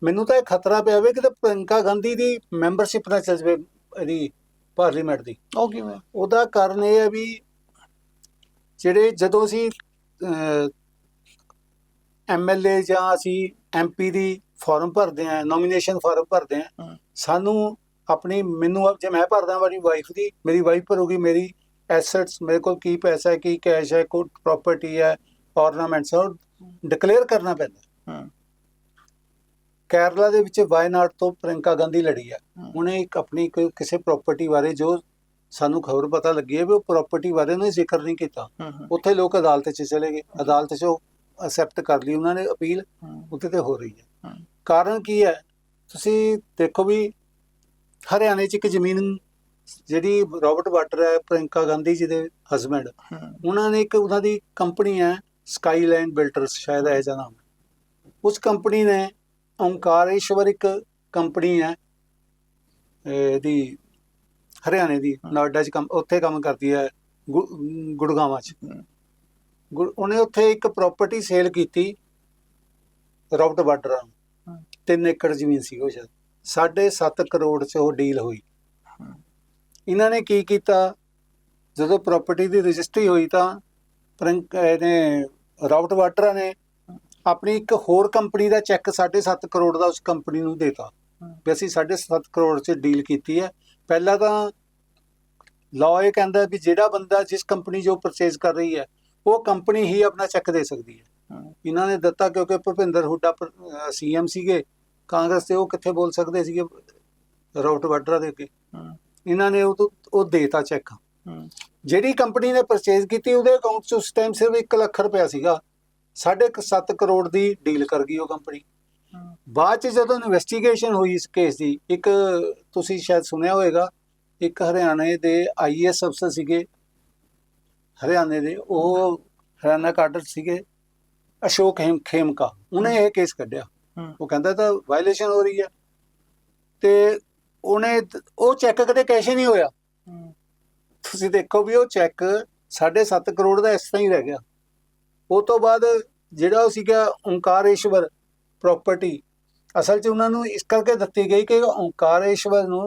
ਮੈਨੂੰ ਤਾਂ ਇਹ ਖਤਰਾ ਪਿਆ ਵੇ ਕਿ ਤੇ ਪ੍ਰਿੰਕਾ ਗਾਂਧੀ ਦੀ ਮੈਂਬਰਸ਼ਿਪ ਨਾ ਚੱਲ ਜਾਵੇ ਇਹਦੀ ਪਾਰਲੀਮੈਂਟ ਦੀ ਉਹ ਕਿਵੇਂ ਉਹਦਾ ਕਾਰਨ ਇਹ ਹੈ ਵੀ ਜਿਹੜੇ ਜਦੋਂ ਅਸੀਂ ਐਮਐਲਏ ਜਾਂ ਅਸੀਂ ਐਮਪੀ ਦੀ ਫਾਰਮ ਭਰਦੇ ਆ ਨੋਮੀਨੇਸ਼ਨ ਫਾਰਮ ਭਰਦੇ ਆ। ਸਾਨੂੰ ਆਪਣੀ ਮੈਨੂੰ ਜੇ ਮੈਂ ਭਰਦਾ ਮੇਰੀ ਵਾਈਫ ਦੀ ਮੇਰੀ ਵਾਈਫ ਭਰੂਗੀ ਮੇਰੀ ਐਸੈਟਸ ਮੇਰੇ ਕੋਲ ਕੀ ਪੈਸਾ ਹੈ ਕੀ ਕੈਸ਼ ਹੈ ਕੋਈ ਪ੍ਰਾਪਰਟੀ ਹੈ ਹੈ ਉਹ ਡਿਕਲੇਅਰ ਕਰਨਾ ਪੈਂਦਾ। ਹੂੰ। ਕੇਰਲਾ ਦੇ ਵਿੱਚ ਵਾਇਨਾਡ ਤੋਂ ਪ੍ਰਿੰਕਾ ਗਾਂਧੀ ਲੜੀ ਹੂੰ। ਉਹਨੇ ਇੱਕ ਆਪਣੀ ਕੋਈ ਕਿਸੇ ਪ੍ਰਾਪਰਟੀ ਬਾਰੇ ਜੋ ਸਾਨੂੰ ਖਬਰ ਪਤਾ ਲੱਗੀ ਹੈ ਵੀ ਉਹ ਪ੍ਰਾਪਰਟੀ ਬਾਰੇ ਉਹਨੇ ਜ਼ਿਕਰ ਨਹੀਂ ਕੀਤਾ। ਉੱਥੇ ਲੋਕ ਅਦਾਲਤ 'ਚ ਚਲੇ ਗਏ। ਅਦਾਲਤ 'ਚ ਉਹ ਅਸੈਪਟ ਕਰ ਲਈ। ਉਹਨਾਂ ਨੇ ਅਪੀਲ ਉੱਥੇ ਤੇ ਹੋ ਰਹੀ ਹੈ। ਕਾਰਨ ਕੀ ਹੈ? ਤੁਸੀਂ ਦੇਖੋ ਵੀ ਹਰਿਆਣੇ 'ਚ ਇੱਕ ਜ਼ਮੀਨ ਜਿਹੜੀ ਰਾਬਰਟ ਵਾਟਰ ਹੈ ਪ੍ਰਿੰਕਾ ਗਾਂਧੀ ਜੀ ਦੇ ਹਸਬੰਡ ਉਹਨਾਂ ਨੇ ਇੱਕ ਉਹਨਾਂ ਦੀ ਕੰਪਨੀ ਹੈ ਸਕਾਈਲਾਈਨ ਬਿਲਡਰਸ ਸ਼ਾਇਦ ਇਹ ਜਿਹਾ ਨਾਮ ਹੈ। ਉਸ ਕੰਪਨੀ ਨੇ ਓਂਕਾਰੇਸ਼ਵਰ ਇੱਕ ਕੰਪਨੀ ਹੈ ਇਹਦੀ ਹਰਿਆਣੇ ਦੀ। ਨੋਇਡਾ 'ਚ ਕੰਮ ਉੱਥੇ ਕੰਮ ਕਰਦੀ ਹੈ ਗੁੜਗਾਵਾਂ 'ਚ ਉਹਨੇ ਉੱਥੇ ਇੱਕ ਪ੍ਰਾਪਰਟੀ ਸੇਲ ਕੀਤੀ ਰਾਬਰਟ ਵਾਡਰਾ ਨੂੰ ਹਾਂ। 3 ਏਕੜ ਜ਼ਮੀਨ ਸੀ ਉਹ ਸ਼ਾਇਦ 7.5 ਕਰੋੜ 'ਚ ਉਹ ਡੀਲ ਹੋਈ। ਇਹਨਾਂ ਨੇ ਕੀ ਕੀਤਾ ਜਦੋਂ ਪ੍ਰਾਪਰਟੀ ਦੀ ਰਜਿਸਟਰੀ ਹੋਈ ਤਾਂ ਪ੍ਰਿੰਕ ਇਹਨੇ ਰਾਬਰਟ ਵਾਡਰਾ ਨੇ ਆਪਣੀ ਇੱਕ ਹੋਰ ਕੰਪਨੀ ਦਾ ਚੈੱਕ 7.5 ਕਰੋੜ ਦਾ ਉਸ ਕੰਪਨੀ ਨੂੰ ਦੇਤਾ। ਵੀ ਅਸੀਂ 7.5 ਕਰੋੜ 'ਚ ਡੀਲ ਕੀਤੀ ਹੈ। ਪਹਿਲਾਂ ਤਾਂ ਲਾਅ ਇਹ ਕਹਿੰਦਾ ਵੀ ਜਿਹੜਾ ਬੰਦਾ ਜਿਸ ਕੰਪਨੀ ਜੋ ਪਰਚੇਜ਼ ਕਰ ਰਹੀ ਹੈ ਉਹ ਕੰਪਨੀ ਹੀ ਆਪਣਾ ਚੈੱਕ ਦੇ ਸਕਦੀ ਹੈ। ਇਹਨਾਂ ਨੇ ਦਿੱਤਾ ਕਿਉਂਕਿ ਭੁਪਿੰਦਰ ਹੁੱਡਾ ਸੀਐਮ ਸੀਗੇ। ਕਾਂਗਰਸ ਦੇ ਉਹ ਕਿੱਥੇ ਬੋਲ ਸਕਦੇ ਸੀਗੇ? ਰਾਬਰਟ ਵਾਡਰਾ ਦੇ ਅੱਗੇ। ਇਹਨਾਂ ਨੇ ਉਹ ਤੋਂ- ਉਹ ਦੇਤਾ ਚੈੱਕ। ਜਿਹੜੀ ਕੰਪਨੀ ਨੇ ਪਰਚੇਜ਼ ਕੀਤੀ, ਉਹਦੇ ਅਕਾਊਂਟ 'ਚ ਉਸ ਟਾਈਮ ਸਿਰਫ 1 ਲੱਖ ਰੁਪਇਆ ਸੀਗਾ। 7.5 ਕਰੋੜ ਦੀ ਡੀਲ ਕਰ ਗਈ ਉਹ ਕੰਪਨੀ ਬਾਅਦ ਚ ਜਦੋਂ ਇਨਵੈਸਟੀਗੇਸ਼ਨ ਹੋਈ ਇਸ ਕੇਸ ਦੀ, ਇੱਕ ਤੁਸੀਂ ਸ਼ਾਇਦ ਸੁਣਿਆ ਹੋਵੇਗਾ, ਇੱਕ ਹਰਿਆਣੇ ਦੇ ਆਈਐਸ ਅਫਸਰ ਸੀਗੇ। ਹਰਿਆਣੇ ਦੇ, ਉਹ ਹਰਿਆਣਾ ਕਾਡਰ ਸੀਗੇ, ਅਸ਼ੋਕ ਖੇਮਕਾ। ਉਹਨੇ ਇਹ ਕੇਸ ਕੱਢਿਆ। ਉਹ ਕਹਿੰਦਾ ਤਾਂ ਵਾਇਲੇਸ਼ਨ ਹੋ ਰਹੀ ਹੈ। ਤੇ ਉਹਨੇ, ਉਹ ਚੈੱਕ ਕਦੇ ਕੈਸ਼ ਨਹੀਂ ਹੋਇਆ। ਤੁਸੀਂ ਦੇਖੋ ਵੀ ਉਹ ਚੈੱਕ 7.5 ਕਰੋੜ ਦਾ ਇਸ ਤਰ੍ਹਾਂ ਹੀ ਰਹਿ ਗਿਆ ਉਹ ਤੋਂ ਬਾਅਦ ਜਿਹੜਾ ਉਹ ਸੀਗਾ ਓਂਕਾਰੇਸ਼ਵਰ ਪ੍ਰਾਪਰਟੀ ਅਸਲ 'ਚ ਉਹਨਾਂ ਨੂੰ ਇਸ ਕਰਕੇ ਦਿੱਤੀ ਗਈ ਕਿ ਓੰਕਾਰੇਸ਼ਵਰ ਨੂੰ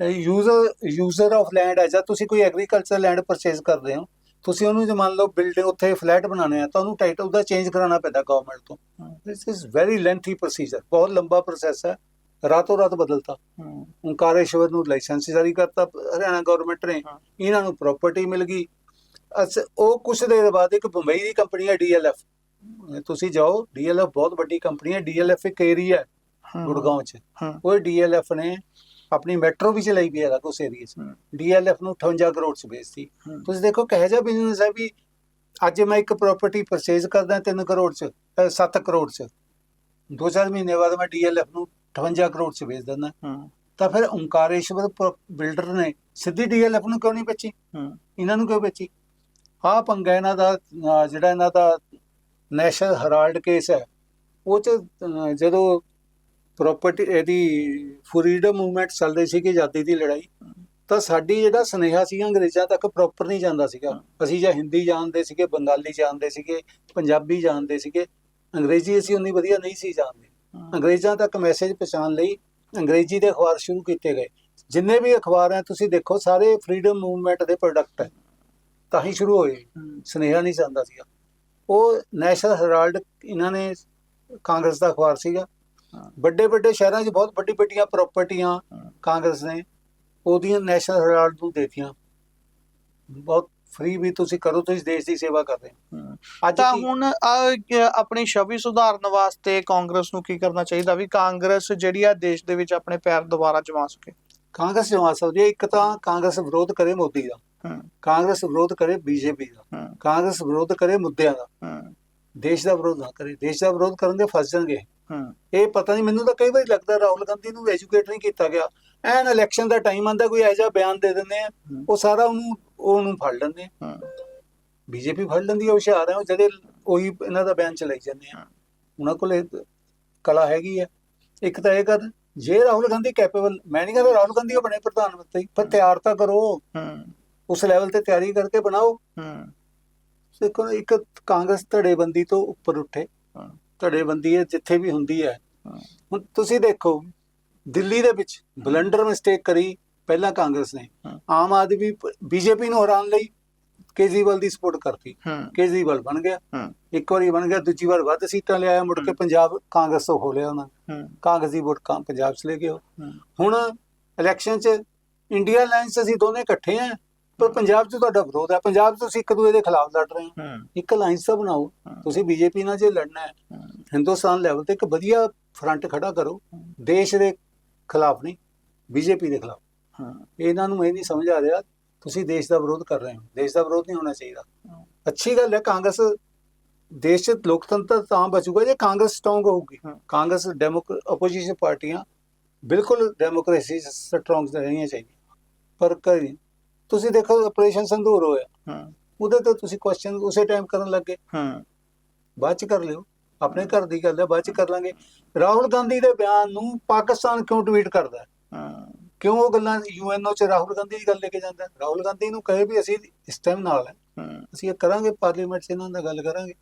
ਯੂਜ਼ਰ ਯੂਜ਼ਰ ਆਫ ਲੈਂਡ ਹੈ ਜਾਂ ਤੁਸੀਂ ਕੋਈ ਐਗਰੀਕਲਚਰ ਲੈਂਡ ਪਰਚੇਸ ਕਰਦੇ ਹੋ, ਤੁਸੀਂ ਉਹਨੂੰ ਜੇ ਮੰਨ ਲਓ ਬਿਲਡਿੰਗ ਉੱਥੇ ਫਲੈਟ ਬਣਾਉਣੇ ਆ ਤਾਂ ਉਹਨੂੰ ਟਾਈਟਲ ਦਾ ਚੇਂਜ ਕਰਾਉਣਾ ਪੈਂਦਾ ਗਵਰਨਮੈਂਟ ਤੋਂ hmm. Is very lengthy procedure ਬਹੁਤ ਲੰਬਾ ਪ੍ਰੋਸੈਸ ਹੈ ਰਾਤੋਂ ਰਾਤ ਬਦਲਤਾ। ਹੂੰ। ਓਂਕਾਰੇਸ਼ਵਰ ਨੂੰ ਲਾਇਸੈਂਸ ਜਾਰੀ ਕਰਤਾ ਹਰਿਆਣਾ ਗਵਰਨਮੈਂਟ ਨੇ। ਇਹਨਾਂ ਨੂੰ ਪ੍ਰਾਪਰਟੀ ਮਿਲ ਗਈ। ਅਸ ਉਹ ਕੁਝ ਦੇਰ ਬਾਅਦ ਇੱਕ ਬੰਬਈ ਦੀ ਕੰਪਨੀ ਹੈ ਡੀਐਲਐਫ ਤੁਸੀਂ ਜਾਓ ਡੀਐਲਐਫ ਬਹੁਤ ਵੱਡੀ ਕੰਪਨੀ ਹੈ। ਡੀਐਲਐਫ ਇੱਕ ਏਰੀਆ ਹੈ। ਗੁੜਗਾਉਂ ਚ। ਉਹ ਡੀਐਲਐਫ ਨੇ ਆਪਣੀ ਮੈਟਰੋ ਵੀ ਚਲਾਈ ਵੀ ਹੈ ਉਸ ਏਰੀਆ 'ਚ। ਡੀਐਲਐਫ ਨੂੰ 58 ਕਰੋੜ ਚ ਵੇਚਤੀ। ਤੁਸੀਂ ਦੇਖੋ ਕਿਹੋ ਜਿਹਾ ਬਿਜ਼ਨਸ ਹੈ ਵੀ ਅੱਜ ਮੈਂ ਇੱਕ ਪ੍ਰਾਪਰਟੀ ਪਰਚੇਜ਼ ਕਰਦਾ 3 ਕਰੋੜ ਚ 7 ਕਰੋੜ ਚ। ਦੋ ਚਾਰ ਮਹੀਨੇ ਬਾਅਦ ਮੈਂ ਡੀਐਲਐਫ ਨੂੰ 58 ਕਰੋੜ ਚ ਵੇਚ ਦਿੰਦਾ। ਹੂੰ। ਤਾਂ ਫਿਰ ਓਂਕਾਰੇਸ਼ਵਰ ਬਿਲਡਰ ਨੇ ਸਿੱਧੀ ਡੀਐਲਐਫ ਨੂੰ ਕਿਉਂ ਨਹੀਂ ਵੇਚੀ? ਹੂੰ। ਇਹਨਾਂ ਨੂੰ ਕਿਉਂ ਵੇਚੀ? ਆਹ ਪੰਗਾ ਇਹਨਾਂ ਦਾ ਜਿਹੜਾ ਇਹਨਾਂ ਦਾ ਨੈਸ਼ਨਲ ਹੈਰਾਲਡ ਕੇਸ ਹੈ ਉਹ ਚ ਜਦੋਂ ਪ੍ਰਾਪਰਟੀ ਇਹਦੀ ਫਰੀडम ਮੂਵਮੈਂਟ ਚੱਲਦੀ ਸੀ ਕਿ ਆਜ਼ਾਦੀ ਦੀ ਲੜਾਈ ਤਾਂ ਸਾਡੀ ਜਿਹੜਾ ਸੁਨੇਹਾ ਸੀ ਅੰਗਰੇਜ਼ਾਂ ਤੱਕ ਪ੍ਰੋਪਰ ਨਹੀਂ ਜਾਂਦਾ ਸੀਗਾ। ਅਸੀਂ ਜਾਂ ਹਿੰਦੀ ਜਾਣਦੇ ਸੀਗੇ ਬੰਗਾਲੀ ਜਾਣਦੇ ਸੀਗੇ ਪੰਜਾਬੀ ਜਾਣਦੇ ਸੀਗੇ ਅੰਗਰੇਜ਼ੀ ਅਸੀਂ ਉਨੀ ਵਧੀਆ ਨਹੀਂ ਸੀ ਜਾਣਦੇ। ਅੰਗਰੇਜ਼ਾਂ ਤੱਕ ਮੈਸੇਜ ਪਹੁੰਚਾਉਣ ਲਈ ਅੰਗਰੇਜ਼ੀ ਦੇ ਅਖਬਾਰ ਸ਼ੁਰੂ ਕੀਤੇ ਗਏ। ਜਿੰਨੇ ਵੀ ਅਖਬਾਰ ਹੈ ਤੁਸੀਂ ਦੇਖੋ ਸਾਰੇ ਫਰੀडम ਮੂਵਮੈਂਟ ਦੇ ਪ੍ਰੋਡਕਟ ਹੈ। ਤਾਂ ਹੀ ਸ਼ੁਰੂ ਹੋਏ। ਸੁਨੇਹਾ ਨਹੀਂ ਜਾਂਦਾ ਸੀਗਾ। ਉਹ ਨੈਸ਼ਨਲ ਹੈਰਾਲਡ ਇਹਨਾਂ ਨੇ ਕਾਂਗਰਸ ਦਾ ਅਖਬਾਰ ਸੀਗਾ। ਵੱਡੇ ਵੱਡੇ ਸ਼ਹਿਰਾਂ 'ਚ ਬਹੁਤ ਵੱਡੀ ਵੱਡੀਆਂ ਪ੍ਰਾਪਰਟੀਆਂ। ਕਾਂਗਰਸ ਨੇ ਉਹਦੀਆਂ ਨੈਸ਼ਨਲ ਹੈਰਾਲਡ ਨੂੰ ਦੇਤੀਆਂ ਬਹੁਤ ਫ੍ਰੀ ਵੀ ਤੁਸੀਂ ਕਰੋ ਤੁਸੀਂ ਦੇਸ਼ ਦੀ ਸੇਵਾ ਕਰ ਰਹੇ ਹੋ। ਅੱਜ ਤਾਂ ਕੀ- ਹੁਣ ਆਪਣੀ ਛਵੀ ਸੁਧਾਰਨ ਵਾਸਤੇ ਕਾਂਗਰਸ ਨੂੰ ਕੀ ਕਰਨਾ ਚਾਹੀਦਾ ਵੀ ਕਾਂਗਰਸ ਜਿਹੜੀ ਆ ਦੇਸ਼ ਦੇ ਵਿੱਚ ਆਪਣੇ ਪੈਰ ਦੁਬਾਰਾ ਜਮਾ ਸਕੇ। ਕਾਂਗਰਸ ਜਮਾ ਸਕਦੀ ਹੈ ਇੱਕ ਤਾਂ ਕਾਂਗਰਸ ਵਿਰੋਧ ਕਰੇ ਮੋਦੀ ਦਾ। ਹੂੰ। ਕਾਂਗਰਸ ਵਿਰੋਧ ਕਰੇ ਬੀਜੇਪੀ ਦਾ। ਹੂੰ। ਕਾਂਗਰਸ ਵਿਰੋਧ ਕਰੇ ਮੁੱਦਿਆਂ ਦਾ। ਹੂੰ। ਦੇਸ਼ ਦਾ ਵਿਰੋਧ ਨਾ ਕਰੇ। ਦੇਸ਼ ਦਾ ਵਿਰੋਧ ਕਰਨਗੇ ਫਸ ਜਾਣਗੇ। ਹੂੰ। ਇਹ ਪਤਾ ਨਹੀਂ ਮੈਨੂੰ ਤਾਂ ਕਈ ਵਾਰੀ ਲੱਗਦਾ ਰਾਹੁਲ ਗਾਂਧੀ ਨੂੰ ਐਜੂਕੇਟ ਨਹੀਂ ਕੀਤਾ ਗਿਆ। ਐਨ ਇਲੈਕਸ਼ਨ ਦਾ ਟਾਈਮ ਆਂਦਾ ਕੋਈ ਜਿਹਾ ਬਿਆਨ ਦੇ ਦਿੰਦੇ ਆ। ਹੂੰ। ਉਹ ਸਾਰਾ ਉਹਨੂੰ ਉਹਨੂੰ ਫੜ ਲੈਂਦੇ ਹੂੰ। ਬੀਜੇਪੀ ਫੜ ਲੈਂਦੀ ਆ ਹੁਸ਼ਿਆਰ ਹੈ ਉਹ ਜਿਹੜੇ ਉਹੀ ਇਹਨਾਂ ਦਾ ਬਿਆਨ ਚਲਾਈ ਜਾਂਦੇ ਆ। ਹਾਂ। ਉਹਨਾਂ ਕੋਲ ਕਲਾ ਹੈਗੀ ਆ। ਇੱਕ ਤਾਂ ਇਹ ਕਰ ਜੇ ਰਾਹੁਲ ਗਾਂਧੀ ਕੈਪੇਬਲ ਮੈਂ ਨਹੀਂ ਕਹਿੰਦਾ ਰਾਹੁਲ ਗਾਂਧੀ ਉਹ ਬਣੇ ਪ੍ਰਧਾਨ ਮੰਤਰੀ ਪਰ ਤਿਆਰ ਤਾਂ ਕਰੋ। ਹੂੰ। ਉਸ ਲੈਵਲ ਤੇ ਤਿਆਰੀ ਕਰਕੇ ਬਣਾਓ। ਹੂੰ। ਦੇਖੋ ਇੱਕ ਕਾਂਗਰਸ ਧੜੇਬੰਦੀ ਤੋਂ ਉੱਪਰ ਉੱਠੇ। ਹਾਂ। ਧੜੇਬੰਦੀ ਹੈ ਜਿੱਥੇ ਵੀ ਹੁੰਦੀ ਹੈ। ਹਾਂ। ਹੁਣ ਤੁਸੀਂ ਦੇਖੋ ਦਿੱਲੀ ਦੇ ਵਿੱਚ ਬਲੰਡਰ ਮਿਸਟੇਕ ਕਰੀ ਪਹਿਲਾਂ ਕਾਂਗਰਸ ਨੇ। ਆਮ ਆਦਮੀ ਬੀਜੇਪੀ ਨੂੰ ਹਰਾਉਣ ਲਈ ਕੇਜਰੀਵਾਲ ਦੀ ਸਪੋਰਟ ਕਰਤੀ। ਹੂੰ। ਕੇਜਰੀਵਾਲ ਬਣ ਗਿਆ। ਇੱਕ ਵਾਰੀ ਬਣ ਗਿਆ ਦੂਜੀ ਵਾਰ ਵੱਧ ਸੀਟਾਂ ਲਿਆਇਆ ਮੁੜ ਕੇ। ਪੰਜਾਬ ਕਾਂਗਰਸ ਤੋਂ ਹੋ ਲਿਆ ਉਹਨਾਂ ਕਾਂਗਰਸ ਵੋਟ ਕਾਂ- ਪੰਜਾਬ 'ਚ ਲੈ ਗਏ ਹੁਣ ਇਲੈਕਸ਼ਨ 'ਚ ਇੰਡੀਆ ਅਲਾਈਅੰਸ ਅਸੀਂ ਦੋਨੇ ਇਕੱਠੇ ਆ ਪਰ ਪੰਜਾਬ 'ਚ ਤੁਹਾਡਾ ਵਿਰੋਧ ਹੈ ਪੰਜਾਬ 'ਚ ਤੁਸੀਂ ਇੱਕ ਦੂਜੇ ਦੇ ਖਿਲਾਫ ਲੜ ਰਹੇ ਹੋ। ਇੱਕ ਅਲਾਈਅੰਸ ਤਾਂ ਬਣਾਓ। ਤੁਸੀਂ ਬੀਜੇਪੀ ਨਾਲ ਜੇ ਲੜਨਾ ਹੂੰ ਹਿੰਦੁਸਤਾਨ ਲੈਵਲ ਤੇ ਇੱਕ ਵਧੀਆ ਫਰੰਟ ਖੜਾ ਕਰੋ। ਦੇਸ਼ ਦੇ ਖਿਲਾਫ ਨਹੀਂ ਬੀਜੇਪੀ ਦੇ ਖਿਲਾਫ। ਹਾਂ। ਇਹਨਾਂ ਨੂੰ ਇਹ ਨਹੀਂ ਸਮਝ ਆ ਰਿਹਾ ਤੁਸੀਂ ਦੇਸ਼ ਦਾ ਵਿਰੋਧ ਕਰ ਰਹੇ ਹੋ। ਦੇਸ਼ ਦਾ ਵਿਰੋਧ ਨਹੀਂ ਹੋਣਾ ਚਾਹੀਦਾ। ਅੱਛੀ ਗੱਲ ਹੈ ਕਾਂਗਰਸ ਦੇਸ਼ 'ਚ ਲੋਕਤੰਤਰ ਤਾਂ ਬਚੂਗਾ ਜੇ ਕਾਂਗਰਸ ਸਟਰੋਂਗ ਹੋਊਗੀ। ਕਾਂਗਰਸ ਡੈਮੋਕ ਆਪੋਜੀਸ਼ਨ ਪਾਰਟੀਆਂ ਬਿਲਕੁਲ ਡੈਮੋਕ੍ਰੇਸੀ ਸਟਰੋਂਗ ਰਹਿਣੀਆਂ ਚਾਹੀਦੀਆਂ। ਪਰ ਕਰੀ ਤੁਸੀਂ ਦੇਖੋ ਆਪਰੇਸ਼ਨ ਸੰਦੂਰ ਹੋਇਆ। ਹਾਂ। ਉਹਦੇ ਤੇ ਤੁਸੀਂ ਕੁਐਸਚਨ ਉਸੇ ਟਾਈਮ ਕਰਨ ਲੱਗੇ। ਹਾਂ। ਬਾਅਦ ਚ ਕਰ ਲਿਓ। ਆਪਣੇ ਘਰ ਦੀ ਗੱਲ ਹੈ ਬਾਅਦ ਚ ਕਰ ਲਾਂਗੇ। ਰਾਹੁਲ ਗਾਂਧੀ ਦੇ ਬਿਆਨ ਨੂੰ ਪਾਕਿਸਤਾਨ ਕਿਉਂ ਟਵੀਟ ਕਰਦਾ ਹੈ? ਕਿਉਂ ਉਹ ਗੱਲਾਂ ਯੂਐਨਓ ਚ ਰਾਹੁਲ ਗਾਂਧੀ ਦੀ ਗੱਲ ਲੈ ਕੇ ਜਾਂਦਾ? ਰਾਹੁਲ ਗਾਂਧੀ ਨੂੰ ਕਹੇ ਵੀ ਅਸੀਂ ਇਸ ਟਾਈਮ ਨਾਲ ਹੈ। ਅਸੀਂ ਇਹ ਕਰਾਂਗੇ ਪਾਰਲੀਮੈਂਟ 'ਚ ਇਹਨਾਂ ਨਾਲ ਗੱਲ ਕਰਾਂਗੇ।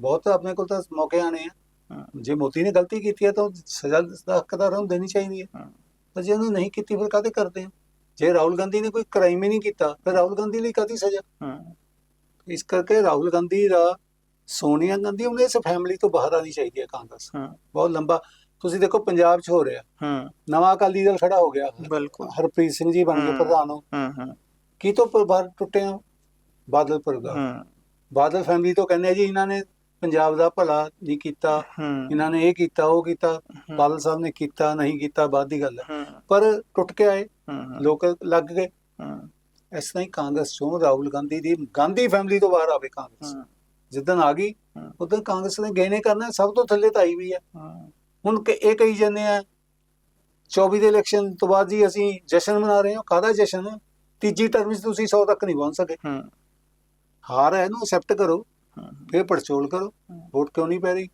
ਬਹੁਤ ਆਪਣੇ ਕੋਲ ਤਾਂ ਮੌਕੇ ਆਣੇ ਆ। ਜੇ ਮੋਦੀ ਨੇ ਗਲਤੀ ਕੀਤੀ ਹੈ ਤਾਂ ਸਜ਼ਾ ਦਾ ਹੱਕਦਾਰ ਉਹਨੂੰ ਦੇਣੀ ਚਾਹੀਦੀ ਹੈ। ਪਰ ਜੇ ਉਹਨੇ ਨਹੀਂ ਕੀਤੀ ਫਿਰ ਕਾਹਦੇ ਕਰਦੇ ਆ? ਜੇ ਰਾਹੁਲ ਗਾਂਧੀ ਨੇ ਕੋਈ ਕ੍ਰਾਈਮ ਹੀ ਨਹੀਂ ਕੀਤਾ ਫਿਰ ਰਾਹੁਲ ਗਾਂਧੀ ਲਈ ਕਾਹਦੀ ਸਜ਼ਾ? ਇਸ ਕਰਕੇ ਰਾਹੁਲ ਗਾਂਧੀ ਦਾ ਸੋਨੀਆ ਗਾਂਧੀ ਉਹਨੇ ਇਸ ਫੈਮਿਲੀ ਤੋਂ ਬਾਹਰ ਆਣੀ ਚਾਹੀਦੀ ਹੈ ਕਾਂਗਰਸ। ਬਹੁਤ ਲੰਬਾ ਤੁਸੀਂ ਦੇਖੋ ਪੰਜਾਬ 'ਚ ਹੋ ਰਿਹਾ। ਹਾਂ। ਨਵਾਂ ਅਕਾਲੀ ਦਲ ਖੜਾ ਹੋ ਗਿਆ। ਬਿਲਕੁਲ। ਹਰਪ੍ਰੀਤ ਸਿੰਘ ਜੀ ਬਣ ਗਏ ਹਮ। ਪ੍ਰਧਾਨ। ਉਹ ਹਾਂ ਹਾਂ। ਕੀ ਤੋਂ ਪ- ਬਾਹਰ ਟੁੱਟੇ ਆ ਬਾਦਲ ਪਰਿਵਾਰ ਹਾਂ। ਬਾਦਲ ਫੈਮਿਲੀ ਤੋਂ ਕਹਿੰਦੇ ਆ ਜੀ ਇਹਨਾਂ ਨੇ ਪੰਜਾਬ ਦਾ ਭਲਾ ਨਹੀਂ ਕੀਤਾ। ਹਾਂ। ਇਹਨਾਂ ਨੇ ਇਹ ਕੀਤਾ ਉਹ ਕੀਤਾ। ਬਾਦਲ ਸਾਹਿਬ ਨੇ ਕੀਤਾ ਨਹੀਂ ਕੀਤਾ ਬਾਅਦ ਦੀ ਗੱਲ ਹੈ। ਹਾਂ। ਪਰ ਟੁੱਟ ਕੇ ਆਏ। ਹਾਂ ਲੋਕ ਲੱਗ ਗਏ। ਹਾਂ। ਇਸ ਤਰ੍ਹਾਂ ਹੀ ਕਾਂਗਰਸ ਚੋਂ ਰਾਹੁਲ ਗਾਂਧੀ ਦੀ ਗਾਂਧੀ ਫੈਮਿਲੀ ਤੋਂ ਬਾਹਰ ਆਵੇ ਕਾਂਗਰਸ। ਹਾਂ। ਜਿੱਦਣ ਆ ਗਈ ਹਾਂ। ਉਦੋਂ ਕਾਂਗਰਸ ਨੇ ਗਹਿਣੇ ਕਰਨਾ ਸਭ ਤੋਂ ਥੱਲੇ ਤਾਂ ਆਈ ਵੀ ਹੈ। ਹਾਂ। ਹੁਣ ਕਿ ਇਹ ਕਹੀ ਜਾਂਦੇ ਆ 24 ਦੇ ਇਲੈਕਸ਼ਨ ਤੋਂ ਬਾਅਦ ਜੀ ਅਸੀਂ ਜਸ਼ਨ ਮਨਾ ਰਹੇ ਹਾਂ ਕਾਹਦਾ ਜਸ਼ਨ ਤੀਜੀ ਟਰਮ ਵਿੱਚ ਤੁਸੀਂ 100 ਤੱਕ ਨਹੀਂ ਪਹੁੰਚ ਸਕੇ ਹੂੰ ਹਾਰ ਹੈ ਇਹਨੂੰ ਐਕਸੈਪਟ ਕਰੋ। ਫਿਰ ਪੜਚੋਲ ਕਰੋ। ਵੋਟ ਕਿਉਂ ਨਹੀਂ ਪੈ ਰਹੀ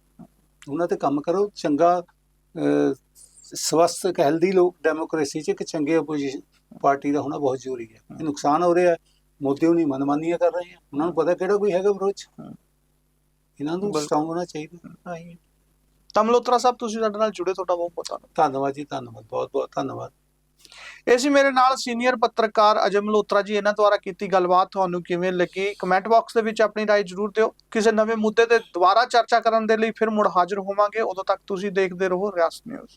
ਉਹਨਾਂ ਤੇ ਕੰਮ ਕਰੋ ਚੰਗਾ ਸਵਸਥ ਇੱਕ ਹੈਲਦੀ ਲੋਕ ਡੈਮੋਕ੍ਰੇਸੀ 'ਚ ਇੱਕ ਚੰਗੇ ਆਪੋਜੀਸ਼ਨ ਪਾਰਟੀ ਦਾ ਹੋਣਾ ਬਹੁਤ ਜ਼ਰੂਰੀ ਹੈ ਇਹ ਨੁਕਸਾਨ ਹੋ ਰਿਹਾ ਹੈ ਮੋਦੀ ਉਹ ਨਹੀਂ ਮਨਮਾਨੀਆਂ ਕਰ ਰਹੇ ਆ ਉਹਨਾਂ ਨੂੰ ਪਤਾ ਕਿਹੜਾ ਕੋਈ ਹੈਗਾ ਵਿਰੋਧ। ਇਹਨਾਂ ਨੂੰ। ਸਟਰੋਂਗ ਹੋਣਾ ਚਾਹੀਦਾ ਹੈ। ਤਾਂ ਮਲਹੋਤਰਾ ਸਾਹਿਬ ਤੁਸੀਂ ਸਾਡੇ ਨਾਲ ਜੁੜੇ ਤੁਹਾਡਾ ਬਹੁਤ ਬਹੁਤ ਧੰਨਵਾਦ ਧੰਨਵਾਦ ਜੀ ਧੰਨਵਾਦ ਬਹੁਤ ਬਹੁਤ ਧੰਨਵਾਦ ਇਹ ਸੀ ਮੇਰੇ ਨਾਲ ਸੀਨੀਅਰ ਪੱਤਰਕਾਰ ਅਜੇ ਮਲਹੋਤਰਾ ਜੀ ਇਹਨਾਂ ਦੁਆਰਾ ਕੀਤੀ ਗੱਲਬਾਤ ਤੁਹਾਨੂੰ ਕਿਵੇਂ ਲੱਗੀ ਕਮੈਂਟ ਬਾਕਸ ਦੇ ਵਿੱਚ ਆਪਣੀ رائے ਜ਼ਰੂਰ ਦਿਓ ਕਿਸੇ ਨਵੇਂ ਮੁੱਦੇ ਤੇ ਦੁਬਾਰਾ ਚਰਚਾ ਕਰਨ ਦੇ ਲਈ ਫਿਰ ਮੁੜ ਹਾਜ਼ਰ ਹੋਵਾਂਗੇ ਉਦੋਂ ਤੱਕ ਤੁਸੀਂ ਦੇਖਦੇ ਰਹੋ ਰਿਆਸਤ ਨਿਊਜ਼